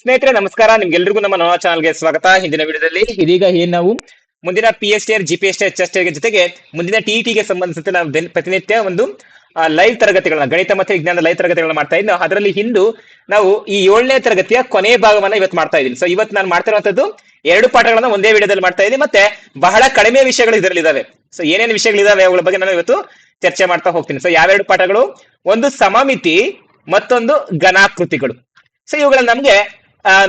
ಸ್ನೇಹಿತರೆ, ನಮಸ್ಕಾರ. ನಿಮ್ಗೆಲ್ರಿಗೂ ನಮ್ಮ ನವ ಚಾನಲ್ಗೆ ಸ್ವಾಗತ. ಹಿಂದಿನ ವಿಡಿಯೋದಲ್ಲಿ ಇದೀಗ ಏನ್ ನಾವು? ಮುಂದಿನ P S T R G P S T ಜೊತೆಗೆ ಮುಂದಿನ ಟಿ ಗೆ ಸಂಬಂಧಿಸಿದಂತೆ ನಾವು ಪ್ರತಿನಿತ್ಯ ಒಂದು ಲೈವ್ ತರಗತಿಗಳನ್ನ, ಗಣಿತ ಮತ್ತು ವಿಜ್ಞಾನ ಲೈವ್ ತರಗತಿಗಳನ್ನ ಮಾಡ್ತಾ ಇದ್ದೀವಿ ಅದರಲ್ಲಿ ಇಂದು ನಾವು ಈ ಏಳನೇ ತರಗತಿಯ ಕೊನೆ ಭಾಗವನ್ನ ಇವತ್ತು ಮಾಡ್ತಾ ಇದ್ದೀನಿ. ಸೊ ಇವತ್ತು ನಾನು ಮಾಡ್ತಿರುವಂತದ್ದು ಎರಡು ಪಾಠಗಳನ್ನ ಒಂದೇ ವಿಡಿಯೋದಲ್ಲಿ ಮಾಡ್ತಾ ಇದ್ದೀನಿ. ಮತ್ತೆ ಬಹಳ ಕಡಿಮೆ ವಿಷಯಗಳು ಇದರಲ್ಲಿ ಇದಾವೆ. ಸೊ ಏನೇನು ವಿಷಯಗಳಿದಾವೆ ಅವುಗಳ ಬಗ್ಗೆ ನಾನು ಇವತ್ತು ಚರ್ಚೆ ಮಾಡ್ತಾ ಹೋಗ್ತೀನಿ. ಸೊ ಯಾವೆರಡು ಪಾಠಗಳು? ಒಂದು ಸಮಮಿತಿ ಮತ್ತೊಂದು ಘನಾಕೃತಿಗಳು. ಸೊ ಇವುಗಳನ್ನ ನಮ್ಗೆ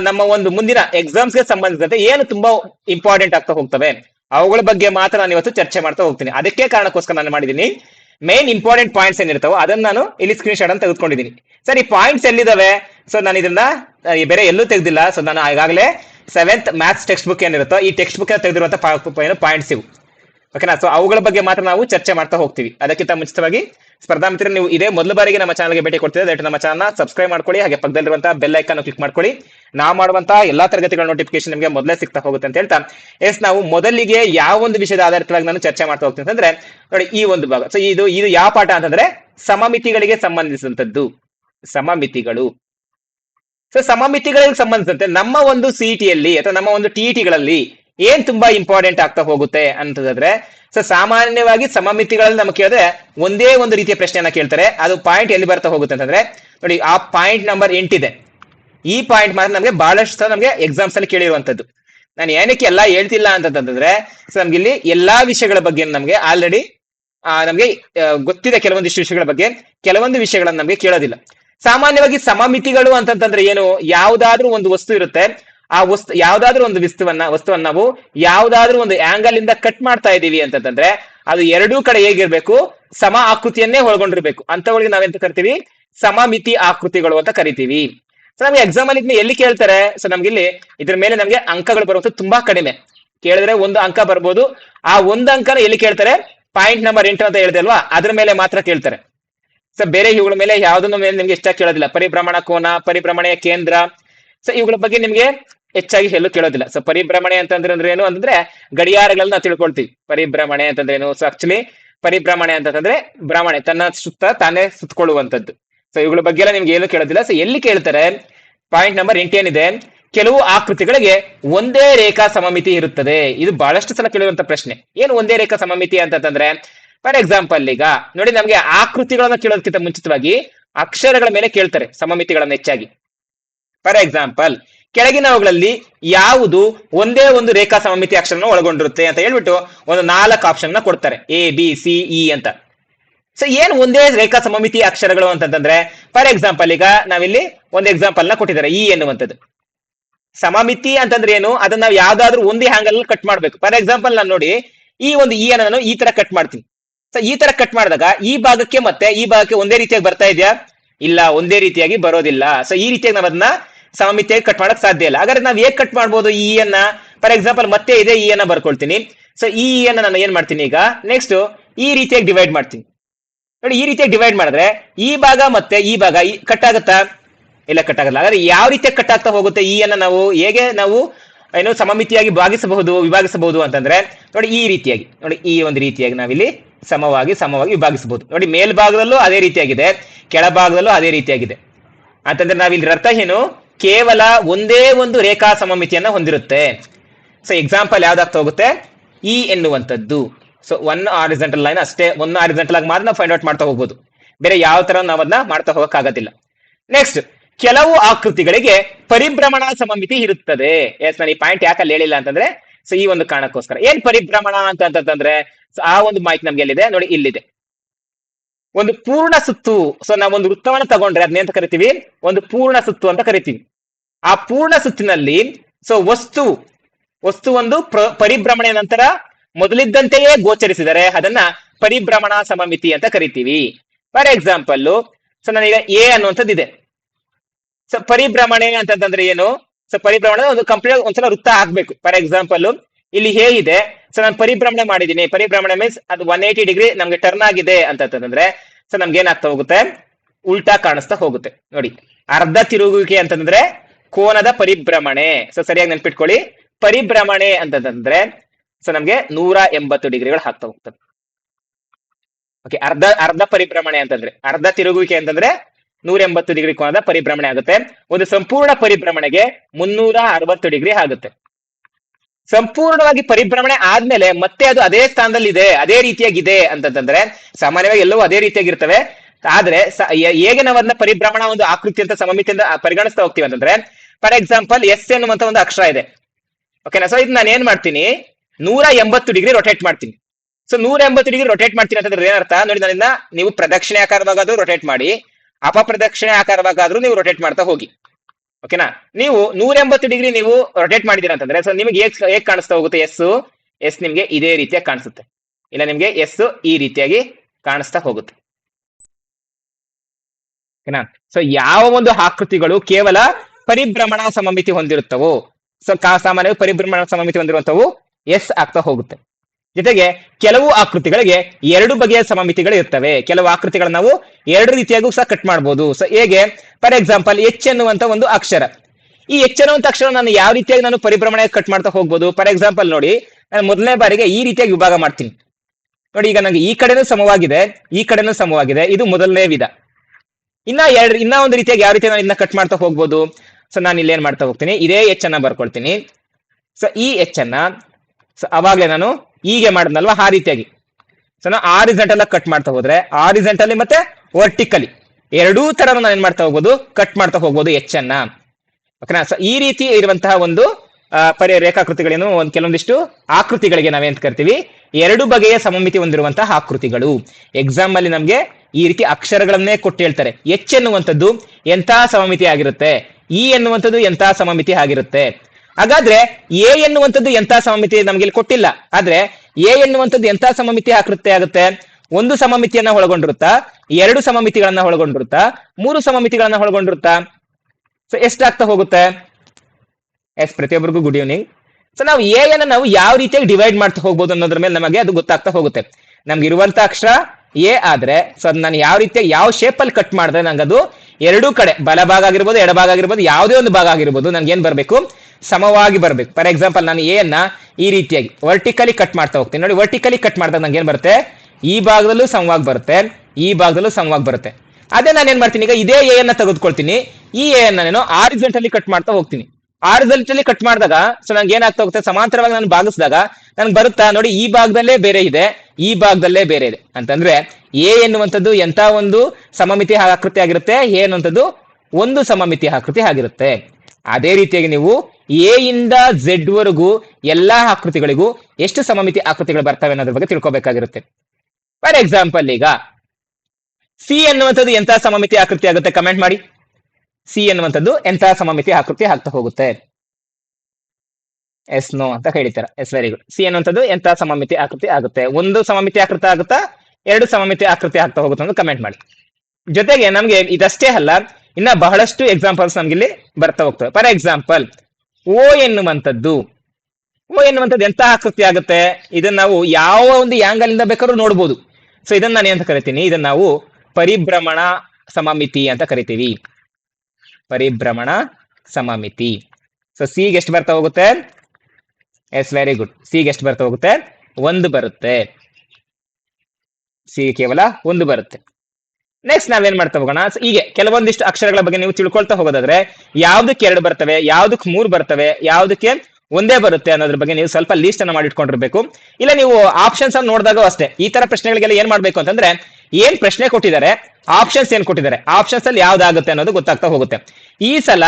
ನಮ್ಮ ಒಂದು ಮುಂದಿನ ಎಕ್ಸಾಮ್ಸ್ಗೆ ಸಂಬಂಧಿಸಿದಂತೆ ಏನು ತುಂಬಾ ಇಂಪಾರ್ಟೆಂಟ್ ಆಗ್ತಾ ಹೋಗ್ತವೆ, ಅವುಗಳ ಬಗ್ಗೆ ಮಾತ್ರ ನಾನು ಇವತ್ತು ಚರ್ಚೆ ಮಾಡ್ತಾ ಹೋಗ್ತೀನಿ. ಅದಕ್ಕೆ ಕಾರಣಕ್ಕೋಸ್ಕರ ನಾನು ಮಾಡಿದ್ದೀನಿ ಮೇನ್ ಇಂಪಾರ್ಟೆಂಟ್ ಪಾಯಿಂಟ್ಸ್ ಏನಿರ್ತಾವೋ ಅದನ್ನ ನಾನು ಇಲ್ಲಿ ಸ್ಕ್ರೀನ್ ಶಾಟ್ ಅಂತ ತೆಗೆದುಕೊಂಡಿದ್ದೀನಿ. ಸರ್ ಪಾಯಿಂಟ್ಸ್ ಎಲ್ಲಿದಾವೆ? ಸೊ ನಾನು ಇದನ್ನ ಬೇರೆ ಎಲ್ಲೂ ತೆಗೆದಿಲ್ಲ. ಸೊ ನಾನು ಈಗಾಗಲೇ ಸೆವೆಂತ್ ಮ್ಯಾಥ್ಸ್ ಟೆಕ್ಸ್ಟ್ ಬುಕ್ ಏನಿರುತ್ತೋ, ಈ ಟೆಕ್ಸ್ಟ್ ಬುಕ್ ತೆಗೆದಿರುವಂತ ಪಾಯಿಂಟ್ಸ್ ಇವು. ಓಕೆನಾ ಸೊ ಅವುಗಳ ಬಗ್ಗೆ ಮಾತ್ರ ನಾವು ಚರ್ಚೆ ಮಾಡ್ತಾ ಹೋಗ್ತೀವಿ. ಅದಕ್ಕಿಂತ ಮುಂಚಿತವಾಗಿ, ಸ್ಪರ್ಧಾ ಮಿತ್ರ ನೀವು ಇದೇ ಮೊದಲ ಬಾರಿಗೆ ನಮ್ಮ ಚಾನಲ್ಗೆ ಭೇಟಿ ಕೊಡ್ತಿದ್ರೆ ದಯವಿಟ್ಟು ನಮ್ಮ ಚಾನಲ್ನ ಸಬ್ಸ್ಕ್ರೈಬ್ ಮಾಡ್ಕೊಳ್ಳಿ, ಹಾಗೆ ಪಕ್ಕದಲ್ಲಿರುವಂತಹ ಬೆಲ್ ಐಕಾನ್ ಕ್ಲಿಕ್ ಮಾಡ್ಕೊಳ್ಳಿ. ನಾವು ಮಾಡುವಂತಹ ಎಲ್ಲಾ ತರಗತಿಗಳ ನೋಟಿಫಿಕೇಶನ್ ನಿಮಗೆ ಮೊದಲೇ ಸಿಗ್ತಾ ಹೋಗುತ್ತೆ ಅಂತ ಹೇಳ್ತಾ. ಎಸ್ ನಾವು ಮೊದಲಿಗೆ ಯಾವ ಒಂದು ವಿಷಯದ ಆಧಾರಿತವಾಗಿ ನಾನು ಚರ್ಚೆ ಮಾಡ್ತಾ ಹೋಗ್ತೀನಿ ಅಂತಂದ್ರೆ, ನೋಡಿ, ಈ ಒಂದು ಭಾಗ. ಸೊ ಇದು ಇದು ಯಾವ ಪಾಠ ಅಂತಂದ್ರೆ, ಸಮಮಿತಿಗಳಿಗೆ ಸಂಬಂಧಿಸಿದಂಥದ್ದು. ಸಮಮಿತಿಗಳು. ಸೊ ಸಮಮಿತಿಗಳಿಗೆ ಸಂಬಂಧಿಸಿದಂತೆ ನಮ್ಮ ಒಂದು ಸಿಟಿಯಲ್ಲಿ ಅಥವಾ ನಮ್ಮ ಒಂದು ಟಿಇಟಿಗಳಲ್ಲಿ ಏನ್ ತುಂಬಾ ಇಂಪಾರ್ಟೆಂಟ್ ಆಗ್ತಾ ಹೋಗುತ್ತೆ ಅಂತಂದ್ರೆ ಸೊ ಸಾಮಾನ್ಯವಾಗಿ ಸಮಮಿತಿಗಳಲ್ಲಿ ನಮಗೆ ಕೇಳಿದ್ರೆ ಒಂದೇ ಒಂದು ರೀತಿಯ ಪ್ರಶ್ನೆಯನ್ನ ಕೇಳ್ತಾರೆ. ಅದು ಪಾಯಿಂಟ್ ಎಲ್ಲಿ ಬರ್ತಾ ಹೋಗುತ್ತೆ ಅಂತಂದ್ರೆ, ನೋಡಿ, ಆ ಪಾಯಿಂಟ್ ನಂಬರ್ ಎಂಟಿದೆ. ಈ ಪಾಯಿಂಟ್ ಮಾತ್ರ ನಮಗೆ ಬಹಳಷ್ಟು ನಮ್ಗೆ ಎಕ್ಸಾಮ್ಸ್ ಅಲ್ಲಿ ಕೇಳಿರುವಂತದ್ದು. ನಾನು ಏನಕ್ಕೆ ಎಲ್ಲ ಹೇಳ್ತಿಲ್ಲ ಅಂತಂತಂದ್ರೆ ಸೊ ನಮ್ಗೆ ಇಲ್ಲಿ ಎಲ್ಲಾ ವಿಷಯಗಳ ಬಗ್ಗೆ ನಮಗೆ ಆಲ್ರೆಡಿ ನಮಗೆ ನಮ್ಗೆ ಗೊತ್ತಿದೆ ಕೆಲವೊಂದಿಷ್ಟು ವಿಷಯಗಳ ಬಗ್ಗೆ. ಕೆಲವೊಂದು ವಿಷಯಗಳನ್ನ ನಮಗೆ ಕೇಳೋದಿಲ್ಲ. ಸಾಮಾನ್ಯವಾಗಿ ಸಮಮಿತಿಗಳು ಅಂತಂತಂದ್ರೆ ಏನು? ಯಾವ್ದಾದ್ರೂ ಒಂದು ವಸ್ತು ಇರುತ್ತೆ. ಆ ವಸ್ತು, ಯಾವ್ದಾದ್ರು ಒಂದು ವಸ್ತುವನ್ನ ವಸ್ತುವನ್ನ ನಾವು ಯಾವ್ದಾದ್ರು ಒಂದು ಆಂಗಲ್ ಇಂದ ಕಟ್ ಮಾಡ್ತಾ ಇದೀವಿ ಅಂತಂದ್ರೆ ಅದು ಎರಡೂ ಕಡೆ ಹೇಗಿರ್ಬೇಕು? ಸಮ ಆಕೃತಿಯನ್ನೇ ಒಳಗೊಂಡಿರ್ಬೇಕು. ಅಂತವುಗಳಿಗೆ ನಾವೆಂತ ಕರಿತೀವಿ? ಸಮಮಿತಿ ಆಕೃತಿಗಳು ಅಂತ ಕರಿತೀವಿ. ಸೊ ನಮ್ಗೆ ಎಕ್ಸಾಮ್ ಅಲ್ಲಿ ಎಲ್ಲಿ ಕೇಳ್ತಾರೆ? ಸೊ ನಮ್ಗೆ ಇಲ್ಲಿ ಇದ್ರ ಮೇಲೆ ನಮ್ಗೆ ಅಂಕಗಳು ಬರುವಂತ ತುಂಬಾ ಕಡಿಮೆ. ಕೇಳಿದ್ರೆ ಒಂದು ಅಂಕ ಬರ್ಬೋದು. ಆ ಒಂದು ಅಂಕನ ಎಲ್ಲಿ ಕೇಳ್ತಾರೆ? ಪಾಯಿಂಟ್ ನಂಬರ್ ಎಂಟು ಅಂತ ಹೇಳಿದೆ ಅಲ್ವಾ? ಅದ್ರ ಮೇಲೆ ಮಾತ್ರ ಕೇಳ್ತಾರೆ. ಸೊ ಬೇರೆ ಇವುಗಳ ಮೇಲೆ ಯಾವ್ದನ್ನ ಮೇಲೆ ನಿಮ್ಗೆ ಇಷ್ಟ ಕೇಳೋದಿಲ್ಲ. ಪರಿಭ್ರಮಣ ಕೋನ, ಪರಿಭ್ರಮಣೆಯ ಕೇಂದ್ರ. ಸೊ ಇವುಗಳ ಬಗ್ಗೆ ನಿಮ್ಗೆ ಹೆಚ್ಚಾಗಿ ಎಲ್ಲೂ ಕೇಳೋದಿಲ್ಲ. ಸೊ ಪರಿಭ್ರಮಣೆ ಅಂತಂದ್ರೆ ಅಂದ್ರೆ ಏನು? ಅಂತಂದ್ರೆ ಗಡಿಯಾರಗಳನ್ನ ತಿಳ್ಕೊಳ್ತೀವಿ. ಪರಿಭ್ರಮಣೆ ಅಂತಂದ್ರೆ ಏನು? ಸೊ ಆಕ್ಚುಲಿ ಪರಿಭ್ರಮಣೆ ಅಂತಂದ್ರೆ ಭ್ರಮಣೆ. ತನ್ನ ಸುತ್ತ ತಾನೇ ಸುತ್ತಕೊಳ್ಳುವಂತದ್ದು ಸೊ ಇವುಗಳ ಬಗ್ಗೆ ಎಲ್ಲ ನಿಮ್ಗೆ ಏನು ಕೇಳೋದಿಲ್ಲ. ಸೊ ಎಲ್ಲಿ ಕೇಳ್ತಾರೆ? ಪಾಯಿಂಟ್ ನಂಬರ್ ಏನಿದೆ? ಕೆಲವು ಆಕೃತಿಗಳಿಗೆ ಒಂದೇ ರೇಖಾ ಸಮಮಿತಿ ಇರುತ್ತದೆ. ಇದು ಬಹಳಷ್ಟು ಸಲ ಕೇಳುವಂತ ಪ್ರಶ್ನೆ. ಏನು ಒಂದೇ ರೇಖಾ ಸಮಮಿತಿ ಅಂತಂದ್ರೆ ಫಾರ್ ಎಕ್ಸಾಂಪಲ್ ಈಗ ನೋಡಿ ನಮ್ಗೆ ಆಕೃತಿಗಳನ್ನ ಕೇಳೋದಕ್ಕಿಂತ ಮುಂಚಿತವಾಗಿ ಅಕ್ಷರಗಳ ಮೇಲೆ ಕೇಳ್ತಾರೆ ಸಮಮಿತಿಗಳನ್ನ ಹೆಚ್ಚಾಗಿ. ಫಾರ್ ಎಕ್ಸಾಂಪಲ್ ಕೆಳಗಿನವುಗಳಲ್ಲಿ ಯಾವುದು ಒಂದೇ ಒಂದು ರೇಖಾ ಸಮಮಿತಿ ಅಕ್ಷರನ ಒಳಗೊಂಡಿರುತ್ತೆ ಅಂತ ಹೇಳ್ಬಿಟ್ಟು ಒಂದು ನಾಲ್ಕು ಆಪ್ಷನ್ನ ಕೊಡ್ತಾರೆ. ಎ ಬಿ ಸಿ ಇ ಅಂತ. ಸೊ ಏನ್ ಒಂದೇ ರೇಖಾ ಸಮಮಿತಿ ಅಕ್ಷರಗಳು ಅಂತಂದ್ರೆ ಫಾರ್ ಎಕ್ಸಾಂಪಲ್ ಈಗ ನಾವಿಲ್ಲಿ ಒಂದು ಎಕ್ಸಾಂಪಲ್ನ ಕೊಟ್ಟಿದ್ದಾರೆ. ಇ ಎನ್ನುವಂಥದ್ದು. ಸಮಮಿತಿ ಅಂತಂದ್ರೆ ಏನು? ಅದನ್ನ ನಾವು ಯಾವ್ದಾದ್ರು ಒಂದೇ ಹ್ಯಾಂಗಲ್ ಕಟ್ ಮಾಡ್ಬೇಕು. ಫಾರ್ ಎಕ್ಸಾಂಪಲ್ ನಾನು ನೋಡಿ, ಈ ಒಂದು ಇ ಅನ್ನ ನಾನು ಈ ತರ ಕಟ್ ಮಾಡ್ತೀನಿ. ಸೊ ಈ ತರ ಕಟ್ ಮಾಡಿದಾಗ ಈ ಭಾಗಕ್ಕೆ ಮತ್ತೆ ಈ ಭಾಗಕ್ಕೆ ಒಂದೇ ರೀತಿಯಾಗಿ ಬರ್ತಾ ಇದೆಯಾ? ಇಲ್ಲ, ಒಂದೇ ರೀತಿಯಾಗಿ ಬರೋದಿಲ್ಲ. ಸೊ ಈ ರೀತಿಯಾಗಿ ನಾವು ಅದನ್ನ ಸಮಮಿತಿಯಾಗಿ ಕಟ್ ಮಾಡಕ್ ಸಾಧ್ಯ ಇಲ್ಲ. ಹಾಗಾದ್ರೆ ನಾವು ಹೇಗ್ ಕಟ್ ಮಾಡ್ಬೋದು ಈ ಅನ್ನ ಫಾರ್ ಎಕ್ಸಾಂಪಲ್ ಮತ್ತೆ ಇದೆ ಈ ಅನ್ನ ಬರ್ಕೊಳ್ತೀನಿ. ಸೊ ಈ ಅನ್ನ ನಾನು ಏನ್ ಮಾಡ್ತೀನಿ ಈಗ? ನೆಕ್ಸ್ಟ್ ಈ ರೀತಿಯಾಗಿ ಡಿವೈಡ್ ಮಾಡ್ತೀನಿ. ನೋಡಿ, ಈ ರೀತಿಯಾಗಿ ಡಿವೈಡ್ ಮಾಡಿದ್ರೆ ಈ ಭಾಗ ಮತ್ತೆ ಈ ಭಾಗ ಕಟ್ ಆಗುತ್ತಾ? ಇಲ್ಲ, ಕಟ್ ಆಗಲ್ಲ ಹಾಗಾದ್ರೆ ಯಾವ ರೀತಿಯಾಗಿ ಕಟ್ ಆಗ್ತಾ ಹೋಗುತ್ತೆ ಈ ಅನ್ನ ನಾವು? ಹೇಗೆ ನಾವು, ಏನು, ಸಮಮಿತಿಯಾಗಿ ಭಾಗಿಸಬಹುದು, ವಿಭಾಗಿಸಬಹುದು ಅಂತಂದ್ರೆ, ನೋಡಿ, ಈ ರೀತಿಯಾಗಿ. ನೋಡಿ, ಈ ಒಂದು ರೀತಿಯಾಗಿ ನಾವಿಲ್ಲಿ ಸಮವಾಗಿ ಸಮವಾಗಿ ವಿಭಾಗಿಸಬಹುದು. ನೋಡಿ, ಮೇಲ್ಭಾಗದಲ್ಲೂ ಅದೇ ರೀತಿಯಾಗಿದೆ. ಕೆಳಭಾಗದಲ್ಲೂ ಅದೇ ರೀತಿಯಾಗಿದೆ. ಅಂತಂದ್ರೆ ನಾವಿಲ್ಲಿ ರಥ ಏನು? ಕೇವಲ ಒಂದೇ ಒಂದು ರೇಖಾ ಸಮಮಿತಿಯನ್ನು ಹೊಂದಿರುತ್ತೆ. ಸೊ ಎಕ್ಸಾಂಪಲ್ ಯಾವ್ದಾಗ್ತಾ ಹೋಗುತ್ತೆ ಇ ಎನ್ನುವಂಥದ್ದು. ಸೊ ಒನ್ ಆರಿಜೆಂಟಲ್ ಲೈನ್ ಅಷ್ಟೇ ಒನ್ ಆರಿಜೆಂಟಲ್ ಆಗಿ ಮಾತ್ರ ನಾವು ಫೈಂಡ್ ಔಟ್ ಮಾಡ್ತಾ ಹೋಗ್ಬೋದು. ಬೇರೆ ಯಾವ ತರ ನಾವು ಅದನ್ನ ಮಾಡ್ತಾ ಹೋಗಕ್ಕಾಗೋದಿಲ್ಲ. ನೆಕ್ಸ್ಟ್ ಕೆಲವು ಆಕೃತಿಗಳಿಗೆ ಪರಿಭ್ರಮಣ ಸಮಮಿತಿ ಇರುತ್ತದೆ. ಎಸ್ ನಾನು ಈ ಪಾಯಿಂಟ್ ಯಾಕಲ್ಲಿ ಹೇಳಿಲ್ಲ ಅಂತಂದ್ರೆ ಸೊ ಈ ಒಂದು ಕಾರಣಕ್ಕೋಸ್ಕರ. ಏನ್ ಪರಿಭ್ರಮಣ ಅಂತ ಅಂತಂದ್ರೆ ಆ ಒಂದು ಮಾಹಿತಿ ನಮ್ಗೆ ಎಲ್ಲಿದೆ? ನೋಡಿ, ಇಲ್ಲಿದೆ. ಒಂದು ಪೂರ್ಣ ಸುತ್ತು. ಸೊ ನಾವು ಒಂದು ವೃತ್ತವನ್ನು ತಗೊಂಡ್ರೆ ಅದನ್ನ ಅಂತ ಕರಿತೀವಿ? ಒಂದು ಪೂರ್ಣ ಸುತ್ತು ಅಂತ ಕರಿತೀವಿ. ಆ ಪೂರ್ಣ ಸುತ್ತಿನಲ್ಲಿ ಸೊ ವಸ್ತು. ವಸ್ತು ಒಂದು ಪ್ರ- ಪರಿಭ್ರಮಣೆಯ ನಂತರ ಮೊದಲಿದ್ದಂತೆಯೇ ಗೋಚರಿಸಿದರೆ ಅದನ್ನ ಪರಿಭ್ರಮಣ ಸಮಮಿತಿ ಅಂತ ಕರಿತೀವಿ. ಫಾರ್ ಎಕ್ಸಾಂಪಲ್ ಸೊ ನನಗೆ ಎ ಅನ್ನುವಂಥದ್ದು ಇದೆ ಸೊ ಪರಿಭ್ರಮಣೆ ಅಂತಂದ್ರೆ ಏನು? ಸೊ ಪರಿಭ್ರಮಣೆ ಒಂದು ಕಂಪ್ಲೀಟ್ ಒಂದ್ಸಲ ವೃತ್ತ ಹಾಕ್ಬೇಕು. ಫಾರ್ ಎಕ್ಸಾಂಪಲ್ ಇಲ್ಲಿ ಹೇಗಿದೆ? ಸೊ ನಾನು ಪರಿಭ್ರಮಣೆ ಮಾಡಿದ್ದೀನಿ ಪರಿಭ್ರಮಣೆ ಮೀನ್ಸ್ ಅದು ಒನ್ ಏಯ್ಟಿ ಡಿಗ್ರಿ ನಮ್ಗೆ ಟರ್ನ್ ಆಗಿದೆ ಅಂತಂದ್ರೆ ಸೊ ನಮ್ಗೆ ಏನಾಗ್ತಾ ಹೋಗುತ್ತೆ? ಉಲ್ಟಾ ಕಾಣಿಸ್ತಾ ಹೋಗುತ್ತೆ. ನೋಡಿ, ಅರ್ಧ ತಿರುಗುವಿಕೆ ಅಂತಂದ್ರೆ ಕೋನದ ಪರಿಭ್ರಮಣೆ. ಸೊ ಸರಿಯಾಗಿ ನೆನ್ಪಿಟ್ಕೊಳ್ಳಿ. ಪರಿಭ್ರಮಣೆ ಅಂತಂದ್ರೆ ಸೊ ನಮ್ಗೆ ನೂರ ಎಂಬತ್ತು ಡಿಗ್ರಿಗಳು ಆಗ್ತಾ ಹೋಗ್ತದೆ ಓಕೆ ಅರ್ಧ ಅರ್ಧ ಪರಿಭ್ರಮಣೆ ಅಂತಂದ್ರೆ, ಅರ್ಧ ತಿರುಗುವಿಕೆ ಅಂತಂದ್ರೆ ನೂರ ಎಂಬತ್ತು ಡಿಗ್ರಿ ಕೋನದ ಪರಿಭ್ರಮಣೆ ಆಗುತ್ತೆ. ಒಂದು ಸಂಪೂರ್ಣ ಪರಿಭ್ರಮಣೆಗೆ ಮುನ್ನೂರ ಅರವತ್ತು ಡಿಗ್ರಿ ಆಗುತ್ತೆ. ಸಂಪೂರ್ಣವಾಗಿ ಪರಿಭ್ರಮಣೆ ಆದ್ಮೇಲೆ ಮತ್ತೆ ಅದು ಅದೇ ಸ್ಥಾನದಲ್ಲಿ ಇದೆ ಅದೇ ರೀತಿಯಾಗಿದೆ ಅಂತಂತಂದ್ರೆ ಸಾಮಾನ್ಯವಾಗಿ ಎಲ್ಲವೂ ಅದೇ ರೀತಿಯಾಗಿರ್ತವೆ. ಆದ್ರೆ ಹೇಗೆ ನಾವು ಪರಿಭ್ರಮಣ ಒಂದು ಆಕೃತಿ ಅಂತ ಸಮಮಿತಿ ಅಂತ ಪರಿಗಣಿಸ್ತಾ ಹೋಗ್ತೀವಿ ಅಂತಂದ್ರೆ ಫಾರ್ ಎಕ್ಸಾಂಪಲ್ ಎಸ್ ಎನ್ನುವಂತ ಒಂದು ಅಕ್ಷರ ಇದೆ. ಓಕೆನಾ ಸೊ ಇದು ನಾನು ಏನ್ ಮಾಡ್ತೀನಿ? ನೂರ ಎಂಬತ್ತು ಡಿಗ್ರಿ ರೊಟೇಟ್ ಮಾಡ್ತೀನಿ. ಸೊ ನೂರ ಎಂಬತ್ತು ಡಿಗ್ರಿ ರೊಟೇಟ್ ಮಾಡ್ತೀನಿ ಅಂತಂದ್ರೆ ಏನರ್ಥ ನೋಡಿ ನನ್ನಿಂದ ನೀವು ಪ್ರದಕ್ಷಿಣೆ ಆಕಾರವಾಗಾದ್ರೂ ರೊಟೇಟ್ ಮಾಡಿ, ಅಪಪ್ರದಕ್ಷಿಣೆ ಆಕಾರವಾಗಾದ್ರೂ ನೀವು ರೊಟೇಟ್ ಮಾಡ್ತಾ ಹೋಗಿ. ಓಕೆನಾ ನೀವು ನೂರ ಎಂಬತ್ತು ಡಿಗ್ರಿ ನೀವು ರೊಟೇಟ್ ಮಾಡಿದೀರ ಅಂತಂದ್ರೆ ಸೊ ನಿಮಗೆ ಹೇಗ್ ಹೇಗ್ ಕಾಣಿಸ್ತಾ ಹೋಗುತ್ತೆ ಎಸ್ ಎಸ್ ನಿಮ್ಗೆ ಇದೇ ರೀತಿಯಾಗಿ ಕಾಣಿಸುತ್ತೆ. ಇಲ್ಲ ನಿಮ್ಗೆ ಎಸ್ ಈ ರೀತಿಯಾಗಿ ಕಾಣಿಸ್ತಾ ಹೋಗುತ್ತೆ. ಓಕೆನಾ ಸೊ ಯಾವ ಒಂದು ಆಕೃತಿಗಳು ಕೇವಲ ಪರಿಭ್ರಮಣ ಸಮಮಿತಿ ಹೊಂದಿರುತ್ತವೋ ಸೊ ಸಾಮಾನ್ಯವಾಗಿ ಪರಿಭ್ರಮಣ ಸಮಮಿತಿ ಹೊಂದಿರುವಂತವು ಎಸ್ ಆಗ್ತಾ ಹೋಗುತ್ತೆ. ಜೊತೆಗೆ ಕೆಲವು ಆಕೃತಿಗಳಿಗೆ ಎರಡು ಬಗೆಯ ಸಮಮಿತಿಗಳು ಇರ್ತವೆ. ಕೆಲವು ಆಕೃತಿಗಳನ್ನ ನಾವು ಎರಡು ರೀತಿಯಾಗೂ ಸಹ ಕಟ್ ಮಾಡಬಹುದು ಸೊ ಹೇಗೆ? ಫಾರ್ ಎಕ್ಸಾಂಪಲ್ ಎಚ್ ಎನ್ನುವಂತ ಒಂದು ಅಕ್ಷರ. ಈ ಎಚ್ ಅನ್ನುವಂತ ಅಕ್ಷರ ನಾನು ಯಾವ ರೀತಿಯಾಗಿ ನಾನು ಪರಿಭ್ರಮಣೆ ಕಟ್ ಮಾಡ್ತಾ ಹೋಗ್ಬೋದು? ಫಾರ್ ಎಕ್ಸಾಂಪಲ್ ನೋಡಿ, ನಾನು ಮೊದಲನೇ ಬಾರಿಗೆ ಈ ರೀತಿಯಾಗಿ ವಿಭಾಗ ಮಾಡ್ತೀನಿ. ನೋಡಿ, ಈಗ ನನಗೆ ಈ ಕಡೆನೂ ಸಮವಾಗಿದೆ, ಈ ಕಡೆನೂ ಸಮವಾಗಿದೆ. ಇದು ಮೊದಲನೇ ವಿಧ. ಇನ್ನ ಎರಡು, ಇನ್ನ ಒಂದು ರೀತಿಯಾಗಿ ಯಾವ ರೀತಿ ನಾನು ಇದನ್ನ ಕಟ್ ಮಾಡ್ತಾ ಹೋಗ್ಬೋದು? ಸೊ ನಾನು ಇಲ್ಲಿ ಏನ್ ಮಾಡ್ತಾ ಹೋಗ್ತೀನಿ? ಇದೇ ಎಚ್ ಅನ್ನ ಬರ್ಕೊಳ್ತೀನಿ. ಸೊ ಈ ಎಚ್ ಅನ್ನ ಸೊ ಅವಾಗ್ಲೇ ನಾನು ಹೀಗೆ ಮಾಡಿದ್ನಲ್ವಾ? ಆ ರೀತಿಯಾಗಿ. ಸೊ ನಾವು ಆರಿಸೆಂಟಲ್ ಕಟ್ ಮಾಡ್ತಾ ಹೋದ್ರೆ ಆರಿಸೆಂಟಲಿ ಮತ್ತೆ ವರ್ಟಿಕಲಿ ಎರಡೂ ತರ ನಾನು ಏನ್ ಮಾಡ್ತಾ ಹೋಗ್ಬೋದು? ಕಟ್ ಮಾಡ್ತಾ ಹೋಗ್ಬೋದು ಎಚ್ ಅನ್ನ. ಓಕೆನಾ ಸೊ ಈ ರೀತಿ ಇರುವಂತಹ ಒಂದು ಪರಿ ರೇಖಾಕೃತಿಗಳೇನು ಒಂದು ಕೆಲವೊಂದಿಷ್ಟು ಆಕೃತಿಗಳಿಗೆ ನಾವೇನ್ ಕರಿತೀವಿ? ಎರಡು ಬಗೆಯ ಸಮಮಿತಿ ಹೊಂದಿರುವಂತಹ ಆಕೃತಿಗಳು. ಎಕ್ಸಾಮ್ ಅಲ್ಲಿ ನಮ್ಗೆ ಈ ರೀತಿ ಅಕ್ಷರಗಳನ್ನೇ ಕೊಟ್ಟು ಹೇಳ್ತಾರೆ. ಎಚ್ ಎನ್ನುವಂಥದ್ದು ಎಂತಹ ಸಮಮಿತಿ ಆಗಿರುತ್ತೆ? ಇ ಎನ್ನುವಂಥದ್ದು ಎಂತಹ ಸಮಮಿತಿ ಆಗಿರುತ್ತೆ? ಹಾಗಾದ್ರೆ ಎ ಎನ್ನುವಂಥದ್ದು ಎಂಥ ಸಮಮಿತಿ ನಮ್ಗೆ ಇಲ್ಲಿ ಕೊಟ್ಟಿಲ್ಲ. ಆದ್ರೆ ಎ ಎನ್ನುವಂಥದ್ದು ಎಂಥ ಸಮಮಿತಿ ಆಕೃತಿ ಆಗುತ್ತೆ? ಒಂದು ಸಮಮಿತಿಯನ್ನ ಒಳಗೊಂಡಿರುತ್ತಾ? ಎರಡು ಸಮಮಿತಿಗಳನ್ನ ಒಳಗೊಂಡಿರುತ್ತಾ? ಮೂರು ಸಮಮಿತಿಗಳನ್ನ ಒಳಗೊಂಡಿರುತ್ತಾ? ಸೊ ಎಷ್ಟಾಗ್ತಾ ಹೋಗುತ್ತೆ? ಎಸ್, ಪ್ರತಿಯೊಬ್ಬರಿಗೂ ಗುಡ್ ಈವ್ನಿಂಗ್ ಸೊ ನಾವು ಎ ಅನ್ನ ನಾವು ಯಾವ ರೀತಿಯಾಗಿ ಡಿವೈಡ್ ಮಾಡ್ತಾ ಹೋಗ್ಬೋದು ಅನ್ನೋದ್ರ ಮೇಲೆ ನಮಗೆ ಅದು ಗೊತ್ತಾಗ್ತಾ ಹೋಗುತ್ತೆ. ನಮ್ಗೆ ಇರುವಂತ ಅಕ್ಷರ ಎ ಆದ್ರೆ ಸೊ ನಾನು ಯಾವ ರೀತಿಯಾಗಿ ಯಾವ ಶೇಪ್ ಅಲ್ಲಿ ಕಟ್ ಮಾಡಿದ್ರೆ ನಂಗೆ ಅದು ಎರಡೂ ಕಡೆ ಬಲಭಾಗ ಆಗಿರ್ಬೋದು, ಎಡಭಾಗ ಆಗಿರ್ಬೋದು, ಯಾವುದೇ ಒಂದು ಭಾಗ ಆಗಿರ್ಬೋದು ನನ್ಗೆ ಏನ್ ಬರ್ಬೇಕು? ಸಮವಾಗಿ ಬರಬೇಕು. ಫಾರ್ ಎಕ್ಸಾಂಪಲ್ ನಾನು ಎ ಅನ್ನ ಈ ರೀತಿಯಾಗಿ ವರ್ಟಿಕಲಿ ಕಟ್ ಮಾಡ್ತಾ ಹೋಗ್ತೀನಿ. ನೋಡಿ ವರ್ಟಿಕಲಿ ಕಟ್ ಮಾಡಿದಾಗ ನಂಗೆ ಏನ್ ಬರುತ್ತೆ? ಈ ಭಾಗದಲ್ಲೂ ಸಮವಾಗಿ ಬರುತ್ತೆ, ಈ ಭಾಗದಲ್ಲೂ ಸಮವಾಗಿ ಬರುತ್ತೆ. ಅದೇ ನಾನು ಏನ್ ಮಾಡ್ತೀನಿ? ಈಗ ಇದೇ ಎ ಅನ್ನ ತೆಗೆದುಕೊಳ್ತೀನಿ. ಈ ಎ ಅನ್ನ ನಾನು ಆರಿಜೆಂಟಲಿ ಕಟ್ ಮಾಡ್ತಾ ಹೋಗ್ತೀನಿ. ಆರಿಜೆಂಟಲಿ ಕಟ್ ಮಾಡಿದಾಗ ಸೊ ನಂಗೆ ಏನಾಗ್ತಾ ಹೋಗುತ್ತೆ? ಸಮಾಂತರವಾಗಿ ನಾನು ಭಾಗಿಸಿದಾಗ ನನ್ಗೆ ಬರುತ್ತಾ? ನೋಡಿ, ಈ ಭಾಗದಲ್ಲೇ ಬೇರೆ ಇದೆ, ಈ ಭಾಗದಲ್ಲೇ ಬೇರೆ ಇದೆ. ಅಂತಂದ್ರೆ ಎ ಎನ್ನುವಂಥದ್ದು ಎಂತ ಒಂದು ಸಮಮಿತಿ ಆಕೃತಿ ಆಗಿರುತ್ತೆ? ಎ ಅನ್ನುವಂಥದ್ದು ಒಂದು ಸಮಮಿತಿ ಆಕೃತಿ ಆಗಿರುತ್ತೆ. ಅದೇ ರೀತಿಯಾಗಿ ನೀವು ಎ ಇಂದ ಝೆಡ್ ವರೆಗೂ ಎಲ್ಲಾ ಆಕೃತಿಗಳಿಗೂ ಎಷ್ಟು ಸಮಮಿತಿ ಆಕೃತಿಗಳು ಬರ್ತವೆ ಅನ್ನೋದ್ರ ಬಗ್ಗೆ ತಿಳ್ಕೊಬೇಕಾಗಿರುತ್ತೆ. ಫಾರ್ ಎಕ್ಸಾಂಪಲ್ ಈಗ ಸಿ ಎನ್ನುವಂಥದ್ದು ಎಂತ ಸಮಮಿತಿ ಆಕೃತಿ ಆಗುತ್ತೆ ಕಮೆಂಟ್ ಮಾಡಿ. ಸಿ ಎನ್ನುವಂಥದ್ದು ಎಂತ ಸಮಮಿತಿ ಆಕೃತಿ ಆಗ್ತಾ ಹೋಗುತ್ತೆ. ಎಸ್ ನೋ ಅಂತ ಹೇಳಿತಾರ ಎಸ್ ವೆರಿ ಗುಡ್ ಸಿ ಎನ್ನುವಂಥದ್ದು ಎಂತ ಸಮಮಿತಿ ಆಕೃತಿ ಆಗುತ್ತೆ? ಒಂದು ಸಮಮಿತಿ ಆಕೃತಿ ಆಗುತ್ತಾ? ಎರಡು ಸಮಮಿತಿ ಆಕೃತಿ ಆಗ್ತಾ ಹೋಗುತ್ತೆ ಅಂತ ಕಮೆಂಟ್ ಮಾಡಿ. ಜೊತೆಗೆ ನಮ್ಗೆ ಇದಷ್ಟೇ ಅಲ್ಲ, ಇನ್ನ ಬಹಳಷ್ಟು ಎಕ್ಸಾಂಪಲ್ಸ್ ನಮ್ಗೆ ಇಲ್ಲಿ ಬರ್ತಾ ಹೋಗ್ತವೆ. ಫಾರ್ ಎಕ್ಸಾಂಪಲ್ ಓ ಎನ್ನುವಂಥದ್ದು. ಓ ಎನ್ನುವಂಥದ್ದು ಎಂತಹ ಕೃತಿ ಆಗುತ್ತೆ? ಇದನ್ನ ನಾವು ಯಾವ ಒಂದು ಆಂಗಲ್ ಇಂದ ಬೇಕಾದ್ರೂ ನೋಡ್ಬೋದು. ಸೊ ಇದನ್ನ ನಾನು ಏನಂತ ಕರಿತೀನಿ? ಇದನ್ನ ನಾವು ಪರಿಭ್ರಮಣ ಸಮಮಿತಿ ಅಂತ ಕರಿತೀವಿ. ಪರಿಭ್ರಮಣ ಸಮಮಿತಿ. ಸೊ ಸಿಗೆ ಎಷ್ಟು ಬರ್ತಾ ಹೋಗುತ್ತೆ? ಎಸ್ ವೆರಿ ಗುಡ್ ಸಿಗೆ ಎಷ್ಟು ಬರ್ತಾ ಹೋಗುತ್ತೆ? ಒಂದು ಬರುತ್ತೆ. ಸಿ ಕೇವಲ ಒಂದು ಬರುತ್ತೆ. ನೆಕ್ಸ್ಟ್ ನಾವೇನ್ ಮಾಡ್ತಾ ಹೋಗೋಣ? ಹೀಗೆ, ಕೆಲವೊಂದಿಷ್ಟು ಅಕ್ಷರಗಳ ಬಗ್ಗೆ ನೀವು ತಿಳ್ಕೊಳ್ತಾ ಹೋಗೋದಾದ್ರೆ, ಯಾವ್ದಕ್ಕೆ ಎರಡು ಬರ್ತವೆ, ಯಾವ್ದಕ್ಕೆ ಮೂರು ಬರ್ತವೆ, ಯಾವ್ದಕ್ಕೆ ಒಂದೇ ಬರುತ್ತೆ ಅನ್ನೋದ್ರ ಬಗ್ಗೆ ನೀವು ಸ್ವಲ್ಪ ಲೀಸ್ಟ್ ಅನ್ನ ಮಾಡಿಟ್ಕೊಂಡಿರ್ಬೇಕು. ಇಲ್ಲ, ನೀವು ಆಪ್ಷನ್ಸ್ ಅನ್ನು ನೋಡಿದಾಗ ಅಷ್ಟೇ. ಈ ತರ ಪ್ರಶ್ನೆಗಳಿಗೆಲ್ಲ ಏನ್ ಮಾಡ್ಬೇಕು ಅಂತಂದ್ರೆ, ಏನ್ ಪ್ರಶ್ನೆ ಕೊಟ್ಟಿದ್ದಾರೆ ಆಪ್ಷನ್ಸ್ ಏನ್ ಕೊಟ್ಟಿದ್ದಾರೆ ಆಪ್ಷನ್ಸ್ ಅಲ್ಲಿ ಯಾವ್ದಾಗುತ್ತೆ ಅನ್ನೋದು ಗೊತ್ತಾಗ್ತಾ ಹೋಗುತ್ತೆ. ಈ ಸಲ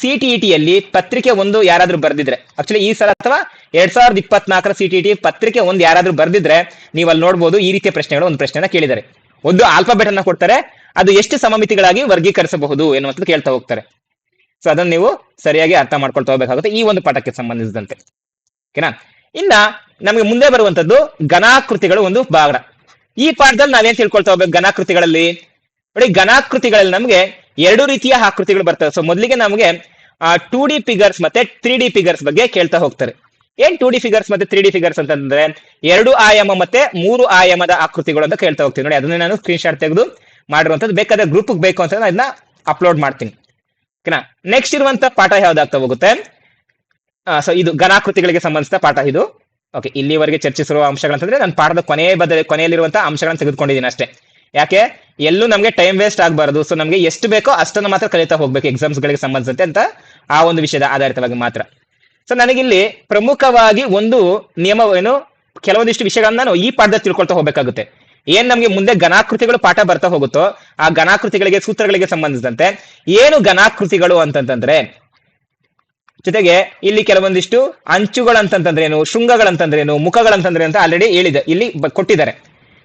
ಸಿ ಟಿ ಟಿಯಲ್ಲಿ ಪತ್ರಿಕೆ ಒಂದು ಯಾರಾದ್ರೂ ಬರ್ದಿದ್ರೆ ಆಕ್ಚುಲಿ ಈ ಸಲ ಅಥವಾ ಎರಡ್ ಸಾವಿರದ ಇಪ್ಪತ್ನಾಲ್ಕರ ಸಿ ಟಿ ಪತ್ರಿಕೆ ಒಂದು ಯಾರಾದ್ರೂ ಬರ್ದಿದ್ರೆ ನೀವು ಅಲ್ಲಿ ನೋಡ್ಬೋದು ಈ ರೀತಿಯ ಪ್ರಶ್ನೆಗಳು ಒಂದು ಪ್ರಶ್ನೆನ ಕೇಳಿದ್ದಾರೆ. ಒಂದು ಆಲ್ಫಾಬೆಟ್ ಅನ್ನ ಕೊಡ್ತಾರೆ. ಅದು ಎಷ್ಟು ಸಮಮಿತಿಗಳಾಗಿ ವರ್ಗೀಕರಿಸಬಹುದು ಎನ್ನುವಂಥದ್ದು ಕೇಳ್ತಾ ಹೋಗ್ತಾರೆ. ಸೊ ಅದನ್ನ ನೀವು ಸರಿಯಾಗಿ ಅರ್ಥ ಮಾಡ್ಕೊಳ್ತಾ ಹೋಗ್ಬೇಕಾಗುತ್ತೆ ಈ ಒಂದು ಪಾಠಕ್ಕೆ ಸಂಬಂಧಿಸಿದಂತೆ. ಓಕೆನಾ? ಇನ್ನ ನಮಗೆ ಮುಂದೆ ಬರುವಂತದ್ದು ಘನಾಕೃತಿಗಳು ಒಂದು ಭಾಗ. ಈ ಪಾಠದಲ್ಲಿ ನಾವೇನ್ ತಿಳ್ಕೊಳ್ತಾ ಹೋಗ್ಬೇಕು ಘನಾಕೃತಿಗಳಲ್ಲಿ? ನೋಡಿ, ಘನಾಕೃತಿಗಳಲ್ಲಿ ನಮಗೆ ಎರಡು ರೀತಿಯ ಆಕೃತಿಗಳು ಬರ್ತವೆ. ಸೊ ಮೊದಲಿಗೆ ನಮಗೆ ಟೂ ಡಿ ಫಿಗರ್ಸ್ ಮತ್ತೆ ತ್ರೀ ಡಿ ಫಿಗರ್ಸ್ ಬಗ್ಗೆ ಕೇಳ್ತಾ ಹೋಗ್ತಾರೆ. ಏನ್ ಟೂ ಡಿ ಫಿಗರ್ಸ್ ಮತ್ತೆ ತ್ರೀ ಡಿ ಫಿಗರ್ಸ್ ಅಂತಂದ್ರೆ ಎರಡು ಆಯಾಮ ಮತ್ತೆ ಮೂರು ಆಯಾಮದ ಆಕೃತಿಗಳು ಅಂತ ಕೇಳ್ತಾ ಹೋಗ್ತೀನಿ. ನೋಡಿ, ಅದನ್ನ ನಾನು ಸ್ಕ್ರೀನ್ ಶಾಟ್ ತೆಗೆದು ಮಾಡಿರುವಂತದ್ದು ಬೇಕಾದ್ರೆ ಗ್ರೂಪ್ ಬೇಕು ಅಂತ ಅದನ್ನ ಅಪ್ಲೋಡ್ ಮಾಡ್ತೀನಿ. ಓಕೆನಾ? ನೆಕ್ಸ್ಟ್ ಇರುವಂತ ಪಾಠ ಯಾವ್ದಾಗ್ತಾ ಹೋಗುತ್ತೆ? ಸೊ ಇದು ಘನಾಕೃತಿಗಳಿಗೆ ಸಂಬಂಧಿಸಿದ ಪಾಠ ಇದು. ಓಕೆ, ಇಲ್ಲಿವರೆಗೆ ಚರ್ಚಿಸಿರುವ ಅಂಶಗಳಂತಂದ್ರೆ ನಾನು ಪಾಠದ ಕೊನೆಯ ಬದಲ ಕೊನೆಯಲ್ಲಿರುವಂತಹ ಅಂಶಗಳನ್ನ ತೆಗೆದುಕೊಂಡಿದ್ದೀನಿ ಅಷ್ಟೇ. ಯಾಕೆ? ಎಲ್ಲೂ ನಮಗೆ ಟೈಮ್ ವೇಸ್ಟ್ ಆಗಬಾರದು. ಸೊ ನಮಗೆ ಎಷ್ಟು ಬೇಕೋ ಅಷ್ಟನ್ನು ಮಾತ್ರ ಕಲಿತಾ ಹೋಗ್ಬೇಕು ಎಕ್ಸಾಮ್ಸ್ ಗಳಿಗೆ ಸಂಬಂಧಿಸಿದಂತೆ ಅಂತ ಆ ಒಂದು ವಿಷಯದ ಆಧಾರಿತವಾಗಿ ಮಾತ್ರ. ಸೊ ನನಗಿಲ್ಲಿ ಪ್ರಮುಖವಾಗಿ ಒಂದು ನಿಯಮ ಏನು, ಕೆಲವೊಂದಿಷ್ಟು ವಿಷಯಗಳನ್ನ ನಾನು ಈ ಪಾಠದಲ್ಲಿ ತಿಳ್ಕೊಳ್ತಾ ಹೋಗ್ಬೇಕಾಗುತ್ತೆ. ಏನ್ ನಮ್ಗೆ ಮುಂದೆ ಘನಾಕೃತಿಗಳು ಪಾಠ ಬರ್ತಾ ಹೋಗುತ್ತೋ, ಆ ಘನಾಕೃತಿಗಳಿಗೆ, ಸೂತ್ರಗಳಿಗೆ ಸಂಬಂಧಿಸಿದಂತೆ ಏನು ಘನಾಕೃತಿಗಳು ಅಂತಂತಂದ್ರೆ, ಜೊತೆಗೆ ಇಲ್ಲಿ ಕೆಲವೊಂದಿಷ್ಟು ಅಂಚುಗಳಂತಂತಂದ್ರೆ ಏನು, ಶೃಂಗಗಳಂತಂದ್ರೆ ಏನು, ಮುಖಗಳಂತಂದ್ರೆ ಅಂತ ಆಲ್ರೆಡಿ ಹೇಳಿದೆ, ಇಲ್ಲಿ ಕೊಟ್ಟಿದ್ದಾರೆ.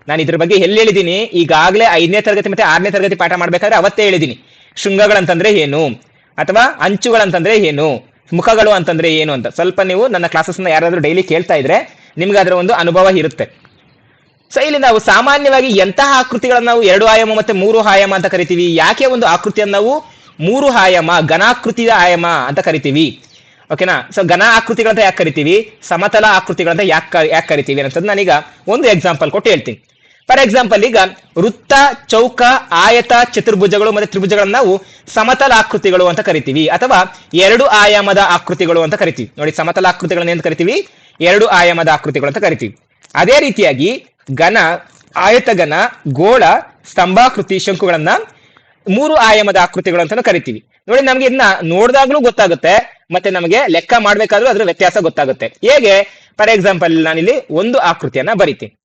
ನಾನು ಇದ್ರ ಬಗ್ಗೆ ಎಲ್ಲಿ ಹೇಳಿದ್ದೀನಿ? ಈಗಾಗಲೇ ಐದನೇ ತರಗತಿ ಮತ್ತೆ ಆರನೇ ತರಗತಿ ಪಾಠ ಮಾಡ್ಬೇಕಾದ್ರೆ ಅವತ್ತೇ ಹೇಳಿದ್ದೀನಿ. ಶೃಂಗಗಳಂತಂದ್ರೆ ಏನು? ಅಥವಾ ಅಂಚುಗಳಂತಂದ್ರೆ ಏನು? ಮುಖಗಳು ಅಂತಂದ್ರೆ ಏನು ಅಂತ? ಸ್ವಲ್ಪ ನೀವು ನನ್ನ ಕ್ಲಾಸಸ್ ಯಾರಾದರೂ ಡೈಲಿ ಕೇಳ್ತಾ ಇದ್ರೆ ನಿಮ್ಗೆ ಅದರ ಒಂದು ಅನುಭವ ಇರುತ್ತೆ. ಸೊ ಇಲ್ಲಿ ನಾವು ಸಾಮಾನ್ಯವಾಗಿ ಎಂತಹ ಆಕೃತಿಗಳನ್ನು ನಾವು ಎರಡು ಆಯಾಮ ಮತ್ತೆ ಮೂರು ಆಯಾಮ ಅಂತ ಕರಿತೀವಿ? ಯಾಕೆ ಒಂದು ಆಕೃತಿಯನ್ನು ನಾವು ಮೂರು ಆಯಾಮ, ಘನಾಕೃತಿಯ ಆಯಾಮ ಅಂತ ಕರಿತೀವಿ? ಓಕೆನಾ ಸೊ ಘನ ಆಕೃತಿಗಳಂತ ಯಾಕೆ ಕರಿತೀವಿ? ಸಮತಲ ಆಕೃತಿಗಳಂತ ಯಾಕೆ ಯಾಕೆ ಕರಿತೀವಿ ಅಂತಂದು ನಾನೀಗ ಒಂದು ಎಕ್ಸಾಂಪಲ್ ಕೊಟ್ಟು ಹೇಳ್ತೀನಿ. ಫಾರ್ ಎಕ್ಸಾಂಪಲ್ ಈಗ ವೃತ್ತ, ಚೌಕ, ಆಯತ, ಚತುರ್ಭುಜಗಳು ಮತ್ತೆ ತ್ರಿಭುಜಗಳನ್ನ ನಾವು ಸಮತಲ ಆಕೃತಿಗಳು ಅಂತ ಕರಿತೀವಿ. ಅಥವಾ ಎರಡು ಆಯಾಮದ ಆಕೃತಿಗಳು ಅಂತ ಕರಿತೀವಿ. ನೋಡಿ ಸಮತಲ ಆಕೃತಿಗಳನ್ನ ಏನು ಕರಿತೀವಿ? ಎರಡು ಆಯಾಮದ ಆಕೃತಿಗಳು ಅಂತ ಕರಿತೀವಿ. ಅದೇ ರೀತಿಯಾಗಿ ಘನ ಆಯತಘನ ಗೋಳ, ಸ್ತಂಭಾಕೃತಿ, ಶಂಕುಗಳನ್ನ ಮೂರು ಆಯಾಮದ ಆಕೃತಿಗಳು ಅಂತ ಕರಿತೀವಿ. ನೋಡಿ, ನಮ್ಗೆ ಇದನ್ನ ನೋಡಿದಾಗ್ಲೂ ಗೊತ್ತಾಗುತ್ತೆ. ಮತ್ತೆ ನಮಗೆ ಲೆಕ್ಕ ಮಾಡ್ಬೇಕಾದ್ರೂ ಅದ್ರ ವ್ಯತ್ಯಾಸ ಗೊತ್ತಾಗುತ್ತೆ. ಹೇಗೆ? ಫಾರ್ ಎಕ್ಸಾಂಪಲ್ ನಾನಿಲ್ಲಿ ಒಂದು ಆಕೃತಿಯನ್ನ ಬರಿತೀನಿ.